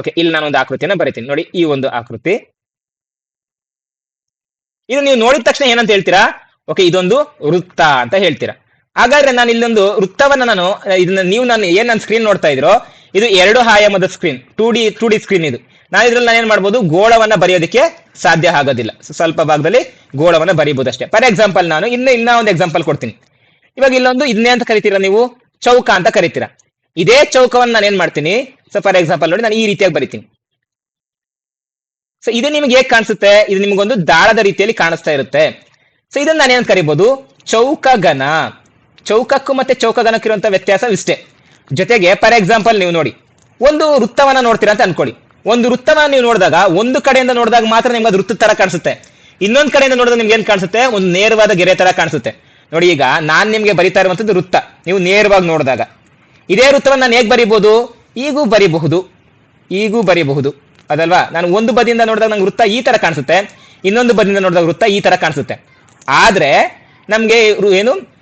ಓಕೆ ಇಲ್ಲಿ ನಾನು ಒಂದು ಆಕೃತಿಯನ್ನ ಬರೀತೀನಿ. ನೋಡಿ, ಈ ಒಂದು ಆಕೃತಿ. ಇದು ನೀವು ನೋಡಿದ ತಕ್ಷಣ ಏನಂತ ಹೇಳ್ತೀರಾ? ಓಕೆ ಇದೊಂದು ವೃತ್ತ ಅಂತ ಹೇಳ್ತೀರಾ? ಹಾಗಾದ್ರೆ ನಾನು ಇಲ್ಲೊಂದು ವೃತ್ತವನ್ನ ನಾನು, ಇದನ್ನ ನೀವು ನಾನು ಏನ್ ನನ್ನ ಸ್ಕ್ರೀನ್ ನೋಡ್ತಾ ಇದ್ರೋ, ಇದು ಎರಡು ಆಯಾಮದ screen two D two D screen ಇದು. ನಾನು ಇದ್ರಲ್ಲಿ ನಾನು ಏನ್ ಮಾಡ್ಬೋದು? ಗೋಳವನ್ನ ಬರೆಯೋದಕ್ಕೆ ಸಾಧ್ಯ ಆಗೋದಿಲ್ಲ. ಸ್ವಲ್ಪ ಭಾಗದಲ್ಲಿ ಗೋಳವನ್ನ ಬರೀಬಹುದು ಅಷ್ಟೇ ಫಾರ್ ಎಕ್ಸಾಂಪಲ್ ನಾನು ಇನ್ನ ಇನ್ನ ಒಂದು ಎಕ್ಸಾಂಪಲ್ ಕೊಡ್ತೀನಿ. ಇವಾಗ ಇಲ್ಲೊಂದು ಇದನ್ನೇ ಅಂತ ಕರಿತೀರಾ ನೀವು? ಚೌಕ ಅಂತ ಕರಿತೀರಾ? ಇದೇ ಚೌಕವನ್ನ ನಾನು ಏನ್ ಮಾಡ್ತೀನಿ? ಸೊ ಫಾರ್ ಎಕ್ಸಾಂಪಲ್ ನೋಡಿ ನಾನು ಈ ರೀತಿಯಾಗಿ ಬರಿತೀನಿ. ಸೊ ಇದು ನಿಮ್ಗೆ ಹೇಗೆ ಕಾಣಿಸುತ್ತೆ? ಇದು ನಿಮ್ಗೊಂದು ದಾಳದ ರೀತಿಯಲ್ಲಿ ಕಾಣಿಸ್ತಾ ಇರುತ್ತೆ. ಸೊ ಇದನ್ನ ನಾನೇನ್ ಕರಿಬಹುದು ಚೌಕಗನ ಚೌಕಕ್ಕೂ ಮತ್ತೆ ಚೌಕಗನಕ್ಕಿರುವಂತ ವ್ಯತ್ಯಾಸ ಇಷ್ಟೇ. ಜೊತೆಗೆ ಫಾರ್ ಎಕ್ಸಾಂಪಲ್ ನೀವು ನೋಡಿ, ಒಂದು ವೃತ್ತವನ್ನ ನೋಡ್ತೀರಾ ಅಂತ ಅನ್ಕೊಳ್ಳಿ. ಒಂದು ವೃತ್ತವನ್ನ ನೀವು ನೋಡಿದಾಗ, ಒಂದು ಕಡೆಯಿಂದ ನೋಡಿದಾಗ ಮಾತ್ರ ನಿಮ್ಗೆ ಅದು ವೃತ್ತ ತರ ಕಾಣಿಸುತ್ತೆ. ಇನ್ನೊಂದು ಕಡೆಯಿಂದ ನೋಡಿದಾಗ ನಿಮ್ಗೆ ಏನ್ ಕಾಣಿಸುತ್ತೆ? ಒಂದು ನೇರವಾದ ಗೆರೆ ತರ ಕಾಣಿಸುತ್ತೆ. ನೋಡಿ, ಈಗ ನಾನ್ ನಿಮ್ಗೆ ಬರಿತಾ ಇರುವಂತದ್ದು ವೃತ್ತ. ನೀವು ನೇರವಾಗಿ ನೋಡಿದಾಗ. ಇದೇ ವೃತ್ತವನ್ನು ನಾನು ಹೇಗೆ ಬರೀಬಹುದು? ಈಗೂ ಬರಿಬಹುದು. ಈಗೂ ಬರೀಬಹುದು. ಅದಲ್ವಾ? ನಾನು ಒಂದು ಬದಿಯಿಂದ ನೋಡಿದಾಗ ನಂಗೆ ವೃತ್ತ ಈ ತರ ಕಾಣಿಸುತ್ತೆ, ಇನ್ನೊಂದು ಬದಿಯಿಂದ ನೋಡಿದಾಗ ವೃತ್ತ ಈ ತರ ಕಾಣಿಸುತ್ತೆ. ಆದ್ರೆ ನಮ್ಗೆ ಏನು?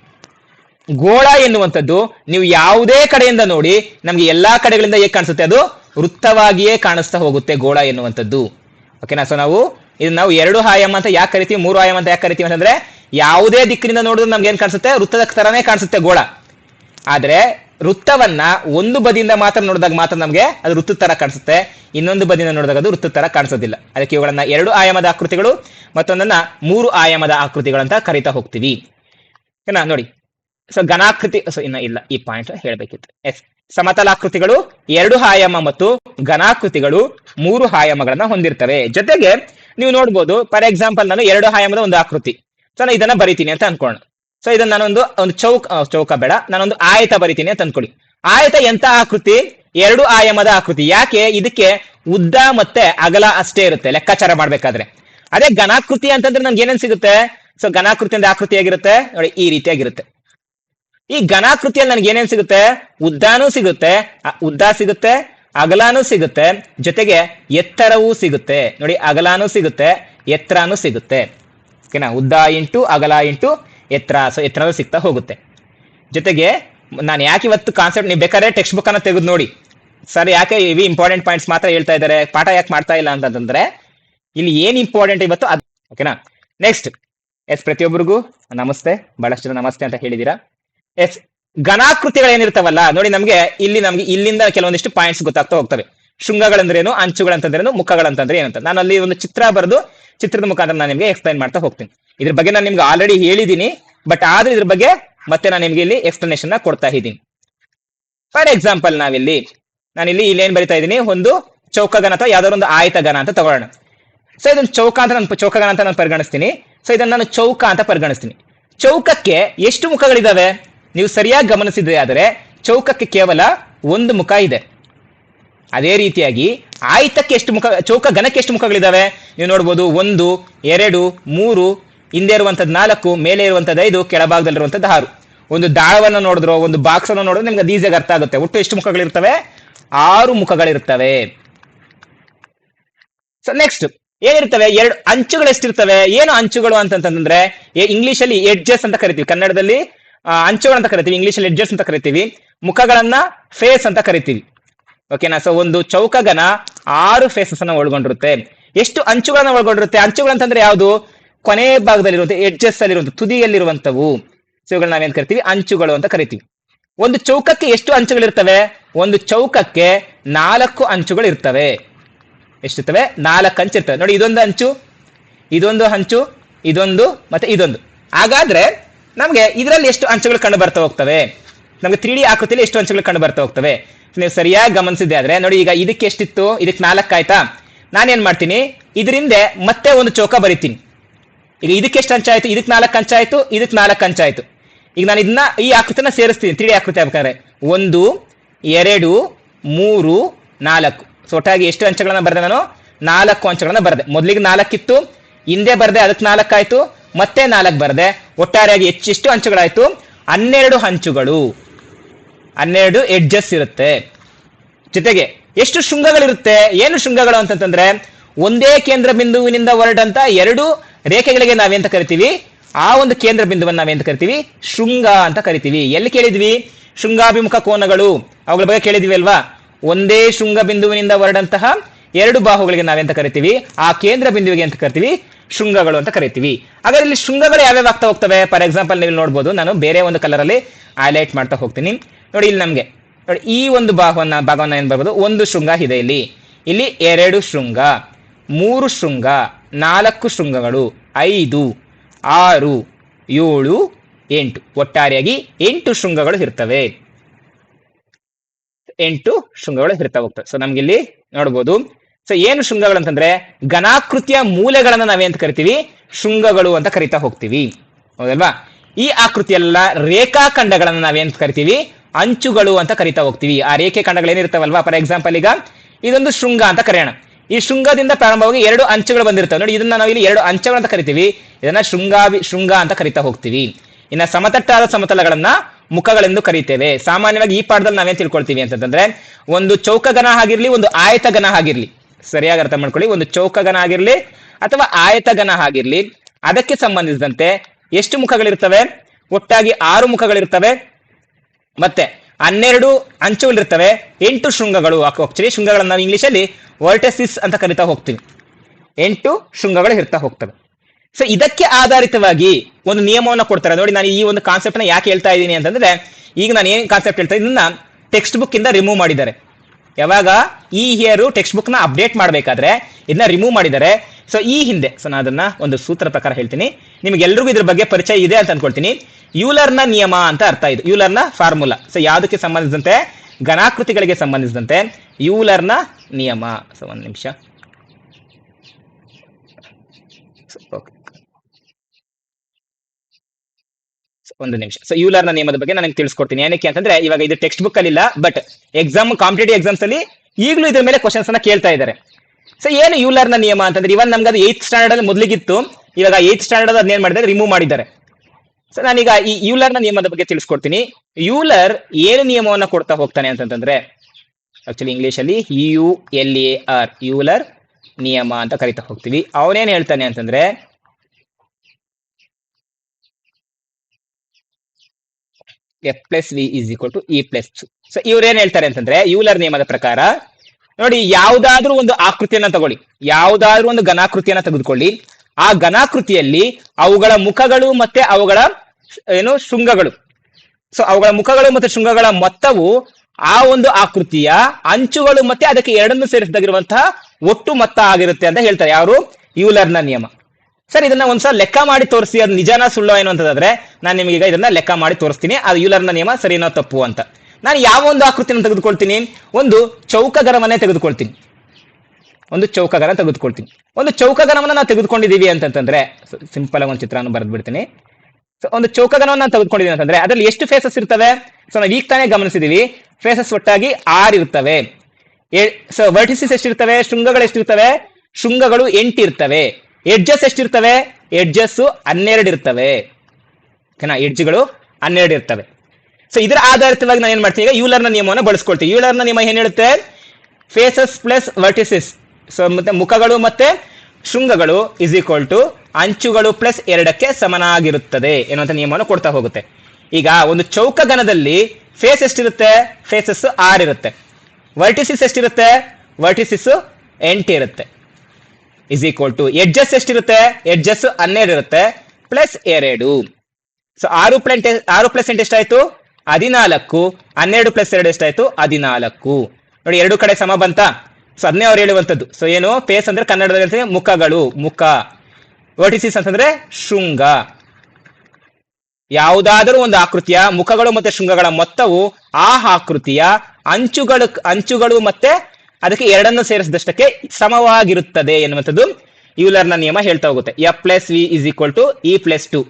ಗೋಳ ಎನ್ನುವಂಥದ್ದು ನೀವು ಯಾವುದೇ ಕಡೆಯಿಂದ ನೋಡಿ ನಮ್ಗೆ ಎಲ್ಲಾ ಕಡೆಗಳಿಂದ ಹೇಗೆ ಕಾಣಿಸುತ್ತೆ? ಅದು ವೃತ್ತವಾಗಿಯೇ ಕಾಣಿಸ್ತಾ ಹೋಗುತ್ತೆ ಗೋಳ ಎನ್ನುವಂಥದ್ದು. ಓಕೆನಾ? ಸೊ ನಾವು ಇದು ನಾವು ಎರಡು ಆಯಾಮ ಅಂತ ಯಾಕೆ ಕರಿತೀವಿ? ಮೂರು ಆಯಾಮ ಅಂತ ಯಾಕೆ ಕರಿತೀವಿ ಅಂತಂದ್ರೆ ಯಾವುದೇ ದಿಕ್ಕಿನಿಂದ ನೋಡಿದ್ರೆ ನಮ್ಗೆ ಏನ್ ಕಾಣಿಸುತ್ತೆ? ವೃತ್ತದ ತರನೇ ಕಾಣಿಸುತ್ತೆ ಗೋಳ. ಆದ್ರೆ ವೃತ್ತವನ್ನ ಒಂದು ಬದಿಯಿಂದ ಮಾತ್ರ ನೋಡಿದಾಗ ಮಾತ್ರ ನಮಗೆ ಅದು ವೃತ್ತ ತರ ಕಾಣಿಸುತ್ತೆ. ಇನ್ನೊಂದು ಬದಿಯಿಂದ ನೋಡಿದಾಗ ಅದು ವೃತ್ತ ತರ ಕಾಣಿಸೋದಿಲ್ಲ. ಅದಕ್ಕೆ ಇವುಗಳನ್ನ ಎರಡು ಆಯಾಮದ ಆಕೃತಿಗಳು ಮತ್ತೊಂದನ್ನ ಮೂರು ಆಯಾಮದ ಆಕೃತಿಗಳಂತ ಕರಿತಾ ಹೋಗ್ತೀವಿ. ಏನಾ, ನೋಡಿ. ಸೊ ಘನಾಕೃತಿ ಸೊ ಇನ್ನ ಇಲ್ಲ. ಈ ಪಾಯಿಂಟ್ ಹೇಳ್ಬೇಕಿತ್ತು. ಎಸ್ ಸಮತಲಾಕೃತಿಗಳು ಎರಡು ಆಯಾಮ ಮತ್ತು ಘನಾಕೃತಿಗಳು ಮೂರು ಆಯಾಮಗಳನ್ನ ಹೊಂದಿರ್ತವೆ. ಜೊತೆಗೆ ನೀವು ನೋಡ್ಬೋದು ಫಾರ್ ಎಕ್ಸಾಂಪಲ್ ನಾನು ಎರಡು ಆಯಾಮದ ಒಂದು ಆಕೃತಿ. ಸೊ ನಾನು ಇದನ್ನ ಬರಿತೀನಿ ಅಂತ ಅನ್ಕೊಳ್ಳೋಣ ಸೊ ಇದನ್ನ ನಾನೊಂದು, ಒಂದು ಚೌಕ ಚೌಕ ಬೇಡ. ನಾನೊಂದು ಆಯತ ಬರಿತೀನಿ ಅನ್ಕೊಳ್ಳಿ ಆಯತ ಎಂತ ಆಕೃತಿ? ಎರಡು ಆಯಾಮದ ಆಕೃತಿ. ಯಾಕೆ? ಇದಕ್ಕೆ ಉದ್ದ ಮತ್ತೆ ಅಗಲ ಅಷ್ಟೇ ಇರುತ್ತೆ, ಲೆಕ್ಕಾಚಾರ ಮಾಡ್ಬೇಕಾದ್ರೆ. ಅದೇ ಘನಾಕೃತಿ ಅಂತಂದ್ರೆ ನನ್ಗೆ ಏನೇನ್ ಸಿಗುತ್ತೆ? ಸೊ ಘನಾಕೃತಿ ಅಂದ್ರೆ ಆಕೃತಿ ಆಗಿರುತ್ತೆ ನೋಡಿ, ಈ ರೀತಿಯಾಗಿರುತ್ತೆ. ಈ ಘನಾಕೃತಿಯಲ್ಲಿ ನನ್ಗೆ ಏನೇನ್ ಸಿಗುತ್ತೆ? ಉದ್ದಾನೂ ಸಿಗುತ್ತೆ ಉದ್ದ ಸಿಗುತ್ತೆ, ಅಗಲಾನೂ ಸಿಗುತ್ತೆ, ಜೊತೆಗೆ ಎತ್ತರವೂ ಸಿಗುತ್ತೆ. ನೋಡಿ, ಅಗಲಾನೂ ಸಿಗುತ್ತೆ, ಎತ್ತರನೂ ಸಿಗುತ್ತೆ. ಓಕೆನಾ? ಉದ್ದ ಇಂಟು, ಅಗಲ ಇಂಟು ಎತ್ತರ, ಸೊ ಎತ್ತರದಲ್ಲಿ ಸಿಗ್ತಾ ಹೋಗುತ್ತೆ. ಜೊತೆಗೆ, ನಾನು ಯಾಕೆ ಇವತ್ತು ಕಾನ್ಸೆಪ್ಟ್ ನೀವು ಬೇಕಾದ್ರೆ ಟೆಕ್ಸ್ಟ್ ಬುಕ್ ಅನ್ನ ತೆಗೆದು ನೋಡಿ. ಸರ್ ಯಾಕೆ ಇವಿ ಇಂಪಾರ್ಟೆಂಟ್ ಪಾಯಿಂಟ್ಸ್ ಮಾತ್ರ ಹೇಳ್ತಾ ಇದ್ದಾರೆ ಪಾಠ ಯಾಕೆ ಮಾಡ್ತಾ ಇಲ್ಲ ಅಂತಂದ್ರೆ, ಇಲ್ಲಿ ಏನ್ ಇಂಪಾರ್ಟೆಂಟ್ ಇವತ್ತು ಅದು ಓಕೆನಾ ನೆಕ್ಸ್ಟ್ ಎಸ್ ಪ್ರತಿಯೊಬ್ಬರಿಗೂ ನಮಸ್ತೆ, ಬಹಳಷ್ಟು ನಮಸ್ತೆ ಅಂತ ಹೇಳಿದೀರಾ. ಎಸ್, ಘನಾಕೃತಿಗಳು ಏನಿರ್ತಾವಲ್ಲ, ನೋಡಿ ನಮ್ಗೆ ಇಲ್ಲಿ ನಮ್ಗೆ ಇಲ್ಲಿಂದ ಕೆಲವೊಂದಿಷ್ಟು ಪಾಯಿಂಟ್ಸ್ ಗೊತ್ತಾಗ್ತಾ ಹೋಗ್ತವೆ. ಶೃಂಗಗಳಂದ್ರೇನು, ಅಂಚುಗಳಂತಂದ್ರೇನು, ಮುಖಗಳಂತಂದ್ರೆ ಏನಂತ. ನಾನು ಅಲ್ಲಿ ಒಂದು ಚಿತ್ರ ಬರೆದು ಚಿತ್ರದ ಮುಖಾಂತರ ನಾನು ನಿಮಗೆ ಎಕ್ಸ್ಪ್ಲೈನ್ ಮಾಡ್ತಾ ಹೋಗ್ತೀನಿ. ಇದ್ರ ಬಗ್ಗೆ ನಾನು ನಿಮ್ಗೆ ಆಲ್ರೆಡಿ ಹೇಳಿದ್ದೀನಿ ಬಟ್ ಆದ್ರೆ ಇದ್ರ ಬಗ್ಗೆ ಮತ್ತೆ ನಾನು ನಿಮ್ಗೆ ಇಲ್ಲಿ ಎಕ್ಸ್ಪ್ಲನೇಷನ್ ಕೊಡ್ತಾ ಇದ್ದೀನಿ. ಫಾರ್ ಎಕ್ಸಾಂಪಲ್ ನಾವಿಲ್ಲಿ ನಾನು ಇಲ್ಲಿ ಏನ್ ಬರಿತಾ ಇದ್ದೀನಿ? ಒಂದು ಚೌಕಗನ ಅಥವಾ ಯಾವ್ದಾದ್ರು ಒಂದು ಆಯತಗಣ ಅಂತ ತಗೊಳ್ಳೋಣ. ಸೊ ಇದೊಂದು ಚೌಕ ಅಂತ ನಾನು, ಚೌಕಗನ ಅಂತ ನಾನು ಪರಿಗಣಿಸ್ತೀನಿ. ಸೊ ಇದನ್ನ ನಾನು ಚೌಕ ಅಂತ ಪರಿಗಣಿಸ್ತೀನಿ. ಚೌಕಕ್ಕೆ ಎಷ್ಟು ಮುಖಗಳಿದಾವೆ? ನೀವು ಸರಿಯಾಗಿ ಗಮನಿಸಿದ್ರೆ ಆದರೆ ಚೌಕಕ್ಕೆ ಕೇವಲ ಒಂದು ಮುಖ ಇದೆ. ಅದೇ ರೀತಿಯಾಗಿ ಆಯತಕ್ಕೆ ಎಷ್ಟು ಮುಖ, ಚೌಕ ಘನಕ್ಕೆ ಎಷ್ಟು ಮುಖಗಳಿದಾವೆ? ನೀವು ನೋಡ್ಬೋದು ಒಂದು, ಎರಡು, ಮೂರು ಹಿಂದೆ ಇರುವಂತದ್ದು ನಾಲ್ಕು, ಮೇಲೆ ಇರುವಂತದ್ದು ಐದು ಕೆಳಭಾಗದಲ್ಲಿರುವಂತದ್ದು ಆರು. ಒಂದು ದಾಳವನ್ನು ನೋಡಿದ್ರು, ಒಂದು ಬಾಕ್ಸ್ ಅನ್ನು ನೋಡಿದ್ರೆ ನಿಮ್ಗೆ ಈಸಿಯಾಗಿ ಅರ್ಥ ಆಗುತ್ತೆ. ಒಟ್ಟು ಎಷ್ಟು ಮುಖಗಳಿರ್ತವೆ? ಆರು ಮುಖಗಳಿರ್ತವೆ. So next ಏನಿರ್ತವೆ? ಎರಡು ಅಂಚುಗಳು ಎಷ್ಟಿರ್ತವೆ? ಏನು ಅಂಚುಗಳು ಅಂತಂತಂದ್ರೆ ಇಂಗ್ಲಿಷ್ ಅಲ್ಲಿ ಎಡ್ಜಸ್ ಅಂತ ಕರಿತೀವಿ. ಕನ್ನಡದಲ್ಲಿ ಅಂಚುಗಳು ಅಂತ ಕರಿತೀವಿ. ಇಂಗ್ಲಿಷ್ ಅಲ್ಲಿ ಎಡ್ಜಸ್ ಅಂತ ಕರಿತೀವಿ. ಮುಖಗಳನ್ನ ಫೇಸ್ ಅಂತ ಕರಿತೀವಿ. ಓಕೆನಾ ಸೊ ಒಂದು ಚೌಕಗನ ಆರು ಫೇಸಸ್ ಅನ್ನ ಒಳಗೊಂಡಿರುತ್ತೆ. ಎಷ್ಟು ಅಂಚುಗಳನ್ನ ಒಳಗೊಂಡಿರುತ್ತೆ? ಅಂಚುಗಳು ಅಂತಂದ್ರೆ ಯಾವುದು? ಕೊನೆ ಭಾಗದಲ್ಲಿರುವಂತ ಎಡ್ಜಸ್ ಅಲ್ಲಿರುವಂತ ತುದಿಯಲ್ಲಿರುವಂತವು ಇವುಗಳನ್ನ ನಾವೇನ್ ಕರಿತೀವಿ? ಅಂಚುಗಳು ಅಂತ ಕರಿತೀವಿ. ಒಂದು ಚೌಕಕ್ಕೆ ಎಷ್ಟು ಅಂಚುಗಳಿರ್ತವೆ? ಒಂದು ಚೌಕಕ್ಕೆ ನಾಲ್ಕು ಅಂಚುಗಳು ಇರ್ತವೆ ಎಷ್ಟಿರ್ತವೆ? ನಾಲ್ಕು ಅಂಚು ಇರ್ತವೆ ನೋಡಿ, ಇದೊಂದು ಅಂಚು ಇದೊಂದು ಅಂಚು, ಇದೊಂದು ಮತ್ತೆ ಇದೊಂದು. ಹಾಗಾದ್ರೆ ನಮ್ಗೆ ಇದರಲ್ಲಿ ಎಷ್ಟು ಅಂಚುಗಳು ಕಂಡು ಬರ್ತಾ ಹೋಗ್ತವೆ? ನಮ್ಗೆ ತ್ರೀ ಡಿ ಆಕೃತಿಯಲ್ಲಿ ಎಷ್ಟು ಅಂಚುಗಳು ಕಂಡು ಬರ್ತಾ ಹೋಗ್ತವೆ? ನೀವು ಸರಿಯಾಗಿ ಗಮನಿಸಿದ್ದೆ ಆದ್ರೆ, ನೋಡಿ, ಈಗ ಇದಕ್ಕೆ ಎಷ್ಟಿತ್ತು? ಇದಕ್ಕೆ ನಾಲ್ಕು ಆಯ್ತಾ? ನಾನೇನ್ ಮಾಡ್ತೀನಿ? ಇದರಿಂದ ಮತ್ತೆ ಒಂದು ಚೌಕ ಬರಿತೀನಿ. ಈಗ ಇದಕ್ಕೆ ಎಷ್ಟು ಅಂಚಾಯ್ತು? ಇದಕ್ಕೆ ನಾಲ್ಕು ಅಂಚಾಯ್ತು, ಇದಕ್ಕೆ ನಾಲ್ಕು ಅಂಚಾಯ್ತು. ಈಗ ನಾನು ಇದನ್ನ ಈ ಆಕೃತಿನ ಸೇರಿಸ್ತೀನಿ ತ್ರೀಡಿ ಆಕೃತಿ ಆಗ್ಬೇಕಾದ್ರೆ. ಒಂದು, ಎರಡು, ಮೂರು, ನಾಲ್ಕು. ಸೊ ಒಟ್ಟಾಗಿ ಎಷ್ಟು ಅಂಚಗಳನ್ನ ಬರೆದೆ ನಾನು? ನಾಲ್ಕು ಅಂಚಗಳನ್ನ ಬರೆದೆ. ಮೊದಲಿಗೆ ನಾಲ್ಕಿತ್ತು, ಹಿಂದೆ ಬರದೆ, ಅದಕ್ಕೆ ನಾಲ್ಕಾಯ್ತು ಮತ್ತೆ ನಾಲ್ಕು ಬರದೆ. ಒಟ್ಟಾರೆಯಾಗಿ ಹೆಚ್ಚೆಷ್ಟು ಅಂಚುಗಳಾಯ್ತು. ಹನ್ನೆರಡು ಅಂಚುಗಳು. ಹನ್ನೆರಡು ಎಡ್ಜಸ್ ಇರುತ್ತೆ. ಜೊತೆಗೆ ಎಷ್ಟು ಶೃಂಗಗಳಿರುತ್ತೆ? ಏನು ಶೃಂಗಗಳು ಅಂತಂತಂದ್ರೆ ಒಂದೇ ಕೇಂದ್ರ ಬಿಂದುವಿನಿಂದ ಹೊರಟಂತ ಎರಡು ರೇಖೆಗಳಿಗೆ ನಾವೇಂತ ಕರಿತೀವಿ? ಆ ಒಂದು ಕೇಂದ್ರ ಬಿಂದುವನ್ನು ನಾವೇಂತ ಕರಿತೀವಿ? ಶೃಂಗ ಅಂತ ಕರಿತೀವಿ. ಎಲ್ಲಿ ಕೇಳಿದ್ವಿ? ಶೃಂಗಾಭಿಮುಖ ಕೋನಗಳು. ಅವುಗಳ ಬಗ್ಗೆ ಕೇಳಿದ್ವಿ ಅಲ್ವಾ ಒಂದೇ ಶೃಂಗ ಬಿಂದುವಿನಿಂದ ಹೊರಡಂತಹ ಎರಡು ಬಾಹುಗಳಿಗೆ ನಾವೆಂತ ಕರಿತೀವಿ? ಆ ಕೇಂದ್ರ ಬಿಂದುವಿಗೆ ಅಂತ ಕರಿತೀವಿ? ಶೃಂಗಗಳು ಅಂತ ಕರಿತೀವಿ. ಹಾಗಾದ್ರೆ ಇಲ್ಲಿ ಶೃಂಗಗಳು ಯಾವ್ಯಾವ ಆಗ್ತಾ ಹೋಗ್ತವೆ? ಫಾರ್ ಎಕ್ಸಾಂಪಲ್ ನೀವು ನೋಡ್ಬೋದು. ನಾನು ಬೇರೆ ಒಂದು ಕಲರ್ ಅಲ್ಲಿ ಹೈಲೈಟ್ ಮಾಡ್ತಾ ಹೋಗ್ತೀನಿ. ನೋಡಿ ಇಲ್ಲಿ ನಮ್ಗೆ. ನೋಡಿ ಈ ಒಂದು ಬಾಹುವನ್ನ ಭಾಗವನ್ನ ಏನ್ ಬರ್ಬೋದು? ಒಂದು ಶೃಂಗ ಇದೆ ಇಲ್ಲಿ. ಇಲ್ಲಿ ಎರಡು ಶೃಂಗ. ಮೂರು ಶೃಂಗ, ನಾಲ್ಕು ಶೃಂಗಗಳು, ಐದು, ಆರು, ಏಳು, ಎಂಟು. ಒಟ್ಟಾರೆಯಾಗಿ ಎಂಟು ಶೃಂಗಗಳು ಇರ್ತವೆ. ಎಂಟು ಶೃಂಗಗಳು ಇರ್ತಾ ಹೋಗ್ತವೆ. ಸೊ ನಮ್ಗೆ ಇಲ್ಲಿ ನೋಡ್ಬೋದು. ಸೊ ಏನು ಶೃಂಗಗಳು ಅಂತಂದ್ರೆ ಘನಾಕೃತಿಯ ಮೂಲೆಗಳನ್ನ ನಾವೇಂತ ಕರಿತೀವಿ? ಶೃಂಗಗಳು ಅಂತ ಕರಿತಾ ಹೋಗ್ತೀವಿ. ಹೌದಲ್ವಾ? ಈ ಆಕೃತಿಯೆಲ್ಲ ರೇಖಾಖಂಡಗಳನ್ನ ನಾವೇನ್ ಕರಿತೀವಿ? ಅಂಚುಗಳು ಅಂತ ಕರಿತಾ ಹೋಗ್ತೀವಿ. ಆ ರೇಖೆ ಖಂಡಗಳು ಏನಿರ್ತಾವಲ್ವಾ ಫಾರ್ ಎಕ್ಸಾಂಪಲ್ ಈಗ ಇದೊಂದು ಶೃಂಗ ಅಂತ ಕರೆಯೋಣ. ಈ ಶೃಂಗದಿಂದ ಪ್ರಾರಂಭವಾಗಿ ಎರಡು ಅಂಚುಗಳು ಬಂದಿರ್ತವೆ ನೋಡಿ, ಇದನ್ನ ನಾವು ಇಲ್ಲಿ ಎರಡು ಅಂಚುಗಳು ಅಂತ ಕರಿತೀವಿ. ಇದನ್ನ ಶೃಂಗಾವಿ, ಶೃಂಗ ಅಂತ ಕರಿತಾ ಹೋಗ್ತೀವಿ. ಇನ್ನ ಸಮತಟ್ಟಾದ ಸಮತಲಗಳನ್ನ ಮುಖಗಳೆಂದು ಕರೀತೇವೆ. ಸಾಮಾನ್ಯವಾಗಿ ಈ ಪಾಠದಲ್ಲಿ ನಾವೇನ್ ತಿಳ್ಕೊಳ್ತೀವಿ ಅಂತಂದ್ರೆ, ಒಂದು ಚೌಕಗನ ಆಗಿರ್ಲಿ, ಒಂದು ಆಯತಗನ ಆಗಿರ್ಲಿ. ಸರಿಯಾಗಿ ಅರ್ಥ ಮಾಡ್ಕೊಳ್ಳಿ. ಒಂದು ಚೌಕಗನ ಆಗಿರ್ಲಿ ಅಥವಾ ಆಯತಗನ ಆಗಿರ್ಲಿ. ಅದಕ್ಕೆ ಸಂಬಂಧಿಸಿದಂತೆ ಎಷ್ಟು ಮುಖಗಳಿರ್ತವೆ? ಒಟ್ಟಾಗಿ ಆರು ಮುಖಗಳಿರ್ತವೆ. ಮತ್ತೆ ಹನ್ನೆರಡು ಅಂಚುಗಳಿರ್ತವೆ ಎಂಟು ಶೃಂಗಗಳು ಆಕ್ಚುಲಿ ಶೃಂಗಗಳನ್ನು ನಾವು ಇಂಗ್ಲೀಷಲ್ಲಿ ವರ್ಟೆಸಿಸ್ ಅಂತ ಕರಿತಾ ಹೋಗ್ತೀವಿ. ಎಂಟು ಶೃಂಗಗಳು ಇರ್ತಾ ಹೋಗ್ತವೆ. ಸೊ ಇದಕ್ಕೆ ಆಧಾರಿತವಾಗಿ ಒಂದು ನಿಯಮವನ್ನು ಕೊಡ್ತಾರೆ. ನೋಡಿ, ನಾನು ಈ ಒಂದು ಕಾನ್ಸೆಪ್ಟ್ ಯಾಕೆ ಹೇಳ್ತಾ ಇದ್ದೀನಿ ಅಂತಂದ್ರೆ, ಈಗ ನಾನು ಏನು ಕಾನ್ಸೆಪ್ಟ್ ಹೇಳ್ತಾ ಇದನ್ನ ಟೆಕ್ಸ್ಟ್ ಬುಕ್ ಇಂದ ರಿಮೂವ್ ಮಾಡಿದ್ದಾರೆ. ಯಾವಾಗ ಈ ಇಯರ್ ಟೆಕ್ಸ್ಟ್ ಬುಕ್ನ ಅಪ್ಡೇಟ್ ಮಾಡಬೇಕಾದ್ರೆ, ಇದನ್ನ ರಿಮೂವ್ ಮಾಡಿದ್ದಾರೆ. ಸೊ ಈ ಹಿಂದೆ ಸೊ ನಾನು ಅದನ್ನ ಒಂದು ಸೂತ್ರ ಪ್ರಕಾರ ಹೇಳ್ತೀನಿ. ನಿಮ್ಗೆಲ್ರಿಗೂ ಇದ್ರ ಬಗ್ಗೆ ಪರಿಚಯ ಇದೆ ಅಂತ ಅನ್ಕೊಳ್ತೀನಿ. ಯೂಲರ್ನ ನಿಯಮ ಅಂತ ಅರ್ಥ ಇದು. ಯೂಲರ್ನ ಫಾರ್ಮುಲಾ. ಸೊ ಯಾವುದಕ್ಕೆ ಸಂಬಂಧಿಸಿದಂತೆ? ಘನಾಕೃತಿಗಳಿಗೆ ಸಂಬಂಧಿಸಿದಂತೆ ಯೂಲರ್ನ ನಿಯಮ. ಸೊ ಒಂದು ನಿಮಿಷ. ಒಂದು ನಿಮಿಷ. ಸೊ ಯೂಲರ್ನ ನಿಯಮದ ಬಗ್ಗೆ ನನಗೆ ತಿಳಿಸ್ಕೊಡ್ತೀನಿ. ಏನಕ್ಕೆ ಅಂತಂದ್ರೆ, ಇವಾಗ ಇದು ಟೆಕ್ಸ್ಟ್ ಬುಕ್ ಅಲ್ಲಿ ಇಲ್ಲ ಬಟ್ ಎಕ್ಸಾಮ್ ಕಾಂಪಿಟೇಟಿವ್ ಎಕ್ಸಾಮ್ಸ್ ಅಲ್ಲಿ ಈಗಲೂ ಇದ್ರ ಮೇಲೆ ಕ್ವಶನ್ಸ್ ಅನ್ನ ಕೇಳ್ತಾ ಇದ್ದಾರೆ. ಸೊ ಏನು ಯೂಲರ್ನ ನಿಯಮ ಅಂತಂದ್ರೆ ಇವನ್ ನಮ್ಗೆ ಅದು ಏತ್ ಸ್ಟ್ಯಾಂಡರ್ಡ್ ಅಲ್ಲಿ ಮೊದಲಿಗಿತ್ತು, ಇವಾಗ ಏತ್ ಸ್ಟ್ಯಾಂಡರ್ಡ್ ಅದನ್ನ ಏನ್ ಮಾಡಿದ್ದಾರೆ ರಿಮೂವ್ ಮಾಡಿದ್ದಾರೆ. ಸೊ ನಾನೀಗ ಈ ಯೂಲರ್ನ ನಿಯಮದ ಬಗ್ಗೆ ತಿಳಿಸ್ಕೊಡ್ತೀನಿ. ಯೂಲರ್ ಏನು ನಿಯಮವನ್ನ ಕೊಡ್ತಾ ಹೋಗ್ತಾನೆ ಅಂತಂದ್ರೆ ಆಕ್ಚುಲಿ ಇಂಗ್ಲಿಷ್ ಅಲ್ಲಿ U L A R Euler ನಿಯಮ ಅಂತ ಕರಿತಾ ಹೋಗ್ತೀವಿ. ಅವನೇನ್ ಹೇಳ್ತಾನೆ ಅಂತಂದ್ರೆ F plus V is equal to E plus so ಇವ್ರೇನ್ ಹೇಳ್ತಾರೆ ಅಂತಂದ್ರೆ ಯೂಲರ್ ನಿಯಮದ ಪ್ರಕಾರ ನೋಡಿ, ಯಾವ್ದಾದ್ರೂ ಒಂದು ಆಕೃತಿಯನ್ನ ತಗೊಳ್ಳಿ. ಯಾವ್ದಾದ್ರೂ ಒಂದು ಘನಾಕೃತಿಯನ್ನ ತೆಗೆದುಕೊಳ್ಳಿ. ಆ ಘನಾಕೃತಿಯಲ್ಲಿ ಅವುಗಳ ಮುಖಗಳು ಮತ್ತೆ ಅವುಗಳ ಏನು ಶೃಂಗಗಳು. ಸೊ ಅವುಗಳ ಮುಖಗಳು ಮತ್ತೆ ಶೃಂಗಗಳ ಮೊತ್ತವು ಆ ಒಂದು ಆಕೃತಿಯ ಅಂಚುಗಳು ಮತ್ತೆ ಅದಕ್ಕೆ ಎರಡನ್ನು ಸೇರಿಸಿದಾಗಿರುವಂತಹ ಒಟ್ಟು ಮೊತ್ತ ಆಗಿರುತ್ತೆ ಅಂತ ಹೇಳ್ತಾರೆ. ಯಾರು? ಯೂಲರ್ನ ನಿಯಮ. ಸರ್, ಇದನ್ನ ಒಂದ್ಸಲ ಲೆಕ್ಕ ಮಾಡಿ ತೋರಿಸಿ. ಅದು ನಿಜಾನ ಸುಳ್ಳು ಏನು ಅಂತಂದ್ರೆ ನಾನು ನಿಮಗೆ ಈಗ ಇದನ್ನ ಲೆಕ್ಕ ಮಾಡಿ ತೋರಿಸ್ತೀನಿ. ಅದು ಯೂಲರ್ನ ನಿಯಮ, ಸರಿನೋ ತಪ್ಪು ಅಂತ. ನಾನು ಯಾವ ಒಂದು ಆಕೃತಿಯನ್ನು ತೆಗೆದುಕೊಳ್ತೀನಿ? ಒಂದು ಚೌಕಗರವನ್ನೇ ತೆಗೆದುಕೊಳ್ತೀನಿ. ಒಂದು ಚೌಕಗರ ತೆಗೆದುಕೊಳ್ತೀನಿ. ಒಂದು ಚೌಕಗರವನ್ನು ನಾವು ತೆಗೆದುಕೊಂಡಿದ್ದೀವಿ ಅಂತಂದ್ರೆ ಸಿಂಪಲ್ ಆಗಿ ಒಂದು ಚಿತ್ರವನ್ನು ಬರೆದು ಬಿಡ್ತೀನಿ ಒಂದು ಚೌಕಗರವನ್ನು ನಾವು ತೆಗೆದುಕೊಂಡಿದ್ದೀನಿ ಅಂತಂದ್ರೆ, ಅದರಲ್ಲಿ ಎಷ್ಟು ಫೇಸಸ್ ಇರ್ತವೆ? ಸೊ ನಾವು ಈಗ ತಾನೇ ಗಮನಿಸಿದೀವಿ ಫೇಸಸ್ ಒಟ್ಟಾಗಿ ಆರ್ ಇರ್ತವೆ. ಸೊ ವರ್ಟಿಸಿಸ್ ಎಷ್ಟಿರ್ತವೆ? ಶೃಂಗಗಳು ಎಷ್ಟಿರ್ತವೆ? ಶೃಂಗಗಳು ಎಂಟು ಇರ್ತವೆ. ಎಡ್ಜಸ್ ಎಷ್ಟಿರ್ತವೆ? ಎಡ್ಜಸ್ ಹನ್ನೆರಡು ಇರ್ತವೆ. ಎಡ್ಜ್ಗಳು ಹನ್ನೆರಡು ಇರ್ತವೆ. ಸೊ ಇದರ ಆಧಾರಿತವಾಗಿ ನಾನು ಏನ್ ಮಾಡ್ತೀನಿ? ಈಗ ಯೂಲರ್ನ ನಿಯಮವನ್ನು ಬಳಸ್ಕೊಳ್ತೀನಿ. ಯೂಲರ್ನ ನಿಯಮ ಏನ್ ಹೇಳುತ್ತೆ? ಫೇಸಸ್ ಪ್ಲಸ್ ವರ್ಟಿಸಿಸ್ ಸೊ ಮತ್ತೆ ಮುಖಗಳು ಮತ್ತೆ ಶೃಂಗಗಳು ಇಸ್ ಈಕ್ವಲ್ ಟು ಅಂಚುಗಳು ಪ್ಲಸ್ ಎರಡಕ್ಕೆ ಸಮನಾಗಿರುತ್ತದೆ ಎನ್ನುವಂತ ನಿಯಮವನ್ನು ಕೊಡ್ತಾ ಹೋಗುತ್ತೆ. ಈಗ ಒಂದು ಚೌಕಗಣದಲ್ಲಿ ಫೇಸ್ ಎಷ್ಟಿರುತ್ತೆ? ಫೇಸಸ್ ಆರ್ ಇರುತ್ತೆ. ವರ್ಟಿಸಿಸ್ ಎಷ್ಟಿರುತ್ತೆ? ವರ್ಟಿಸಿಸ್ ಎಂಟು ಇರುತ್ತೆ. ಇಸ್ ಈಕ್ವಲ್ ಟು ಎಡ್ಜಸ್ ಎಷ್ಟಿರುತ್ತೆ? ಎಡ್ಜಸ್ ಹನ್ನೆರಡು ಇರುತ್ತೆ. ಪ್ಲಸ್ ಎರಡು. ಸೊ ಆರು ಪ್ಲಸ್ ಆರು ಪ್ಲಸ್ ಎಂಟು ಎಷ್ಟಾಯ್ತು? ಹದಿನಾಲ್ಕು, ಹನ್ನೆರಡು ಪ್ಲಸ್ ಎರಡು ಎಷ್ಟಾಯ್ತು? ಹದಿನಾಲ್ಕು. ನೋಡಿ, ಎರಡು ಕಡೆ ಸಮ ಬಂತ? ಸೊ ಅದನ್ನೇ ಅವ್ರು ಹೇಳುವಂಥದ್ದು. ಸೊ ಏನು? ಫೇಸ್ ಅಂದ್ರೆ ಕನ್ನಡದಲ್ಲಿ ಮುಖಗಳು, ಮುಖ. ವರ್ಟಿಸಿಸ್ ಅಂತಂದ್ರೆ ಶೃಂಗ. ಯಾವುದಾದರೂ ಒಂದು ಆಕೃತಿಯ ಮುಖಗಳು ಮತ್ತೆ ಶೃಂಗಗಳ ಮೊತ್ತವು ಆ ಆಕೃತಿಯ ಅಂಚುಗಳು ಅಂಚುಗಳು ಮತ್ತೆ ಅದಕ್ಕೆ ಎರಡನ್ನು ಸೇರಿಸಿದಷ್ಟಕ್ಕೆ ಸಮವಾಗಿರುತ್ತದೆ ಎನ್ನುವಂಥದ್ದು ಯೂಲರ್ನ ನಿಯಮ ಹೇಳ್ತಾ ಹೋಗುತ್ತೆ. F plus V is equal to E plus two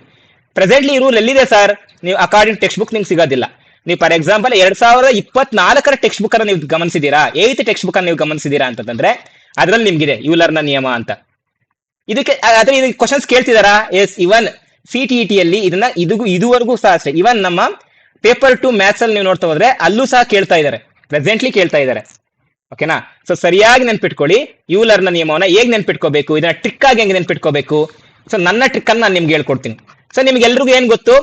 presently rule ಎಲ್ಲಿದೆ ಸರ್ ನೀವು ಅಕಾರ್ಡಿಂಗ್ ಟೆಕ್ಸ್ಟ್ ಬುಕ್ ನಿಮ್ಗೆ ಸಿಗೋದಿಲ್ಲ. ನೀವು ಫಾರ್ ಎಕ್ಸಾಂಪಲ್ ಎರಡ್ ಸಾವಿರದ ಇಪ್ಪತ್ನಾಲ್ಕರ ಟೆಕ್ಸ್ಟ್ ಬುಕ್ ಅನ್ನ ನೀವು ಗಮನಿಸಿದೀರಾ? ಏತ್ ಟೆಕ್ಸ್ಟ್ ಬುಕ್ ಅನ್ನು ನೀವು ಗಮನಿಸಿದೀರಾ ಅಂತಂದ್ರೆ ಅದರಲ್ಲಿ ನಿಮ್ಗಿದೆ ಯೂಲರ್ನ ನಿಯಮ ಅಂತ. ಇದಕ್ಕೆ ಅದ್ರ ಇದಕ್ಕೆ questions ಕೇಳ್ತಿದಾರಾ? Yes even C T T ಅಲ್ಲಿ ಇದನ್ನ ಇದು ಇದುವರೆಗೂ ಸಹ ಅಷ್ಟೇ. ಇವನ್ ನಮ್ಮ ಪೇಪರ್ ಟು ಮ್ಯಾಥ್ಸ್ ಅಲ್ಲಿ ನೀವು ನೋಡ್ತಾ ಹೋದ್ರೆ ಅಲ್ಲೂ ಸಹ ಕೇಳ್ತಾ ಇದ್ದಾರೆ ಪ್ರೆಸೆಂಟ್ಲಿ ಕೇಳ್ತಾ ಇದ್ದಾರೆ ಓಕೆನಾ ಸೊ ಸರಿಯಾಗಿ ನೆನ್ಪಿಟ್ಕೊಳ್ಳಿ. ಯೂಲರ್ನ ನಿಯಮವನ್ನ ಹೇಗ್ ನೆನ್ಪಿಟ್ಕೋಬೇಕು? ಇದನ್ನ ಟ್ರಿಕ್ ಆಗಿ ಹೆಂಗ್ ನೆನ್ಪಿಟ್ಕೋಬೇಕು? ಸೊ ನನ್ನ ಟ್ರಿಕ್ ಅನ್ನ ನಾನು ನಿಮ್ಗೆ ಹೇಳ್ಕೊಡ್ತೀನಿ. ಸೊ ನಿಮ್ಗೆಲ್ರಿಗೂ ಏನ್ ಗೊತ್ತು?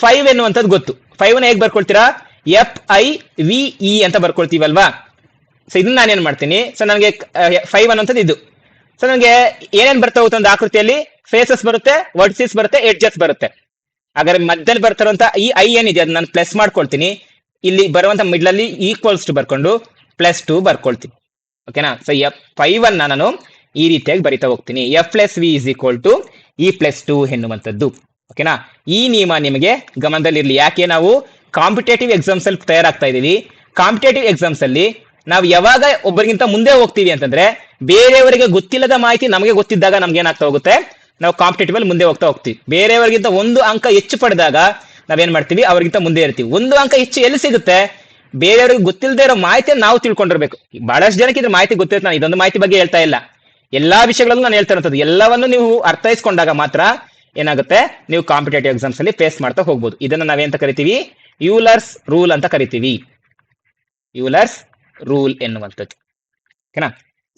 ಫೈವ್ ಎನ್ನುವಂಥದ್ದು ಗೊತ್ತು. ಫೈವ್ನ ಹೇಗೆ ಬರ್ಕೊಳ್ತೀರಾ? ಎಫ್ ಐ ವಿ ಇ ಅಂತ ಬರ್ಕೊಳ್ತೀವಲ್ವಾ? ಸೊ ಇದನ್ನ ನಾನೇನ್ ಮಾಡ್ತೀನಿ? ಸೊ ನನಗೆ ಫೈವ್ ಅನ್ನುವಂಥದ್ದು ಇದು. ಸೊ ನನಗೆ ಏನೇನು ಬರ್ತಾ ಹೋಗುತ್ತೆ ಒಂದು ಆಕೃತಿಯಲ್ಲಿ? ಫೇಸಸ್ ಬರುತ್ತೆ ವರ್ಡ್ಸಿಸ್ ಬರುತ್ತೆ ಎಡ್ಜಸ್ ಬರುತ್ತೆ. ಹಾಗಾದ್ರೆ ಮಧ್ಯದಲ್ಲಿ ಬರ್ತಿರುವಂತ ಈ ಐ ಏನಿದೆ ಅದನ್ನ ನಾನು ಪ್ಲಸ್ ಮಾಡ್ಕೊಳ್ತೀನಿ. ಇಲ್ಲಿ ಬರುವಂತ ಮಿಡ್ಲ್ ಅಲ್ಲಿ ಈಕ್ವಲ್ಸ್ ಟು ಬರ್ಕೊಂಡು ಪ್ಲಸ್ ಟು ಬರ್ಕೊಳ್ತೀನಿ. ಓಕೆನಾ ಸೊ ಎಫ್ ಫೈವ್ ಅನ್ನ ನಾನು ಈ ರೀತಿಯಾಗಿ ಬರಿತಾ ಹೋಗ್ತೀನಿ. F plus V is equal to E plus two ಎನ್ನುವಂಥದ್ದು. ಓಕೆನಾ ಈ ನಿಯಮ ನಿಮಗೆ ಗಮನದಲ್ಲಿರಲಿ. ಯಾಕೆ ನಾವು ಕಾಂಪಿಟೇಟಿವ್ ಎಕ್ಸಾಮ್ಸ್ ಅಲ್ಲಿ ತಯಾರಾಗ್ತಾ ಇದೀವಿ ಕಾಂಪಿಟೇಟಿವ್ ಎಕ್ಸಾಮ್ಸ್ ಅಲ್ಲಿ ನಾವು ಯಾವಾಗ ಒಬ್ಬರಿಗಿಂತ ಮುಂದೆ ಹೋಗ್ತೀವಿ ಅಂತಂದ್ರೆ ಬೇರೆಯವರಿಗೆ ಗೊತ್ತಿಲ್ಲದ ಮಾಹಿತಿ ನಮಗೆ ಗೊತ್ತಿದ್ದಾಗ ನಮ್ಗೆ ಏನಾಗ್ತಾ ಹೋಗುತ್ತೆ? ನಾವು ಕಾಂಪಿಟೇಟಿವ್ ಅಲ್ಲಿ ಮುಂದೆ ಹೋಗ್ತಾ ಹೋಗ್ತೀವಿ. ಬೇರೆಯವರಿಗಿಂತ ಒಂದು ಅಂಕ ಹೆಚ್ಚು ಪಡೆದಾಗ ನಾವೇನ್ ಮಾಡ್ತೀವಿ? ಅವ್ರಿಗಿಂತ ಮುಂದೆ ಇರ್ತೀವಿ. ಒಂದು ಅಂಕ ಹೆಚ್ಚು ಎಲ್ಲಿ ಸಿಗುತ್ತೆ? ಬೇರೆಯವ್ರಿಗೆ ಗೊತ್ತಿಲ್ಲದೆ ಇರೋ ಮಾಹಿತಿಯನ್ನು ನಾವು ತಿಳ್ಕೊಂಡಿರ್ಬೇಕು. ಬಹಳಷ್ಟು ಜನಕ್ಕೆ ಇದ್ರ ಮಾಹಿತಿ ಗೊತ್ತಿರುತ್ತೆ. ನಾನು ಇದೊಂದು ಮಾಹಿತಿ ಬಗ್ಗೆ ಹೇಳ್ತಾ ಇಲ್ಲ. ಎಲ್ಲಾ ವಿಷಯಗಳಲ್ಲೂ ನಾನು ಹೇಳ್ತಾ ಇರೋದು ಎಲ್ಲವನ್ನು ನೀವು ಅರ್ಥೈಸ್ಕೊಂಡಾಗ ಮಾತ್ರ ಏನಾಗುತ್ತೆ? ನೀವು ಕಾಂಪಿಟೇಟಿವ್ ಎಕ್ಸಾಮ್ಸ್ ಅಲ್ಲಿ ಫೇಸ್ ಮಾಡ್ತಾ ಹೋಗ್ಬೋದು. ಇದನ್ನ ನಾವೇಂತ ಕರಿತೀವಿ? ಯೂಲರ್ಸ್ ರೂಲ್ ಅಂತ ಕರಿತೀವಿ. ಯೂಲರ್ಸ್ ರೂಲ್ ಎನ್ನುವಂಥದ್ದು. ಓಕೆನಾ?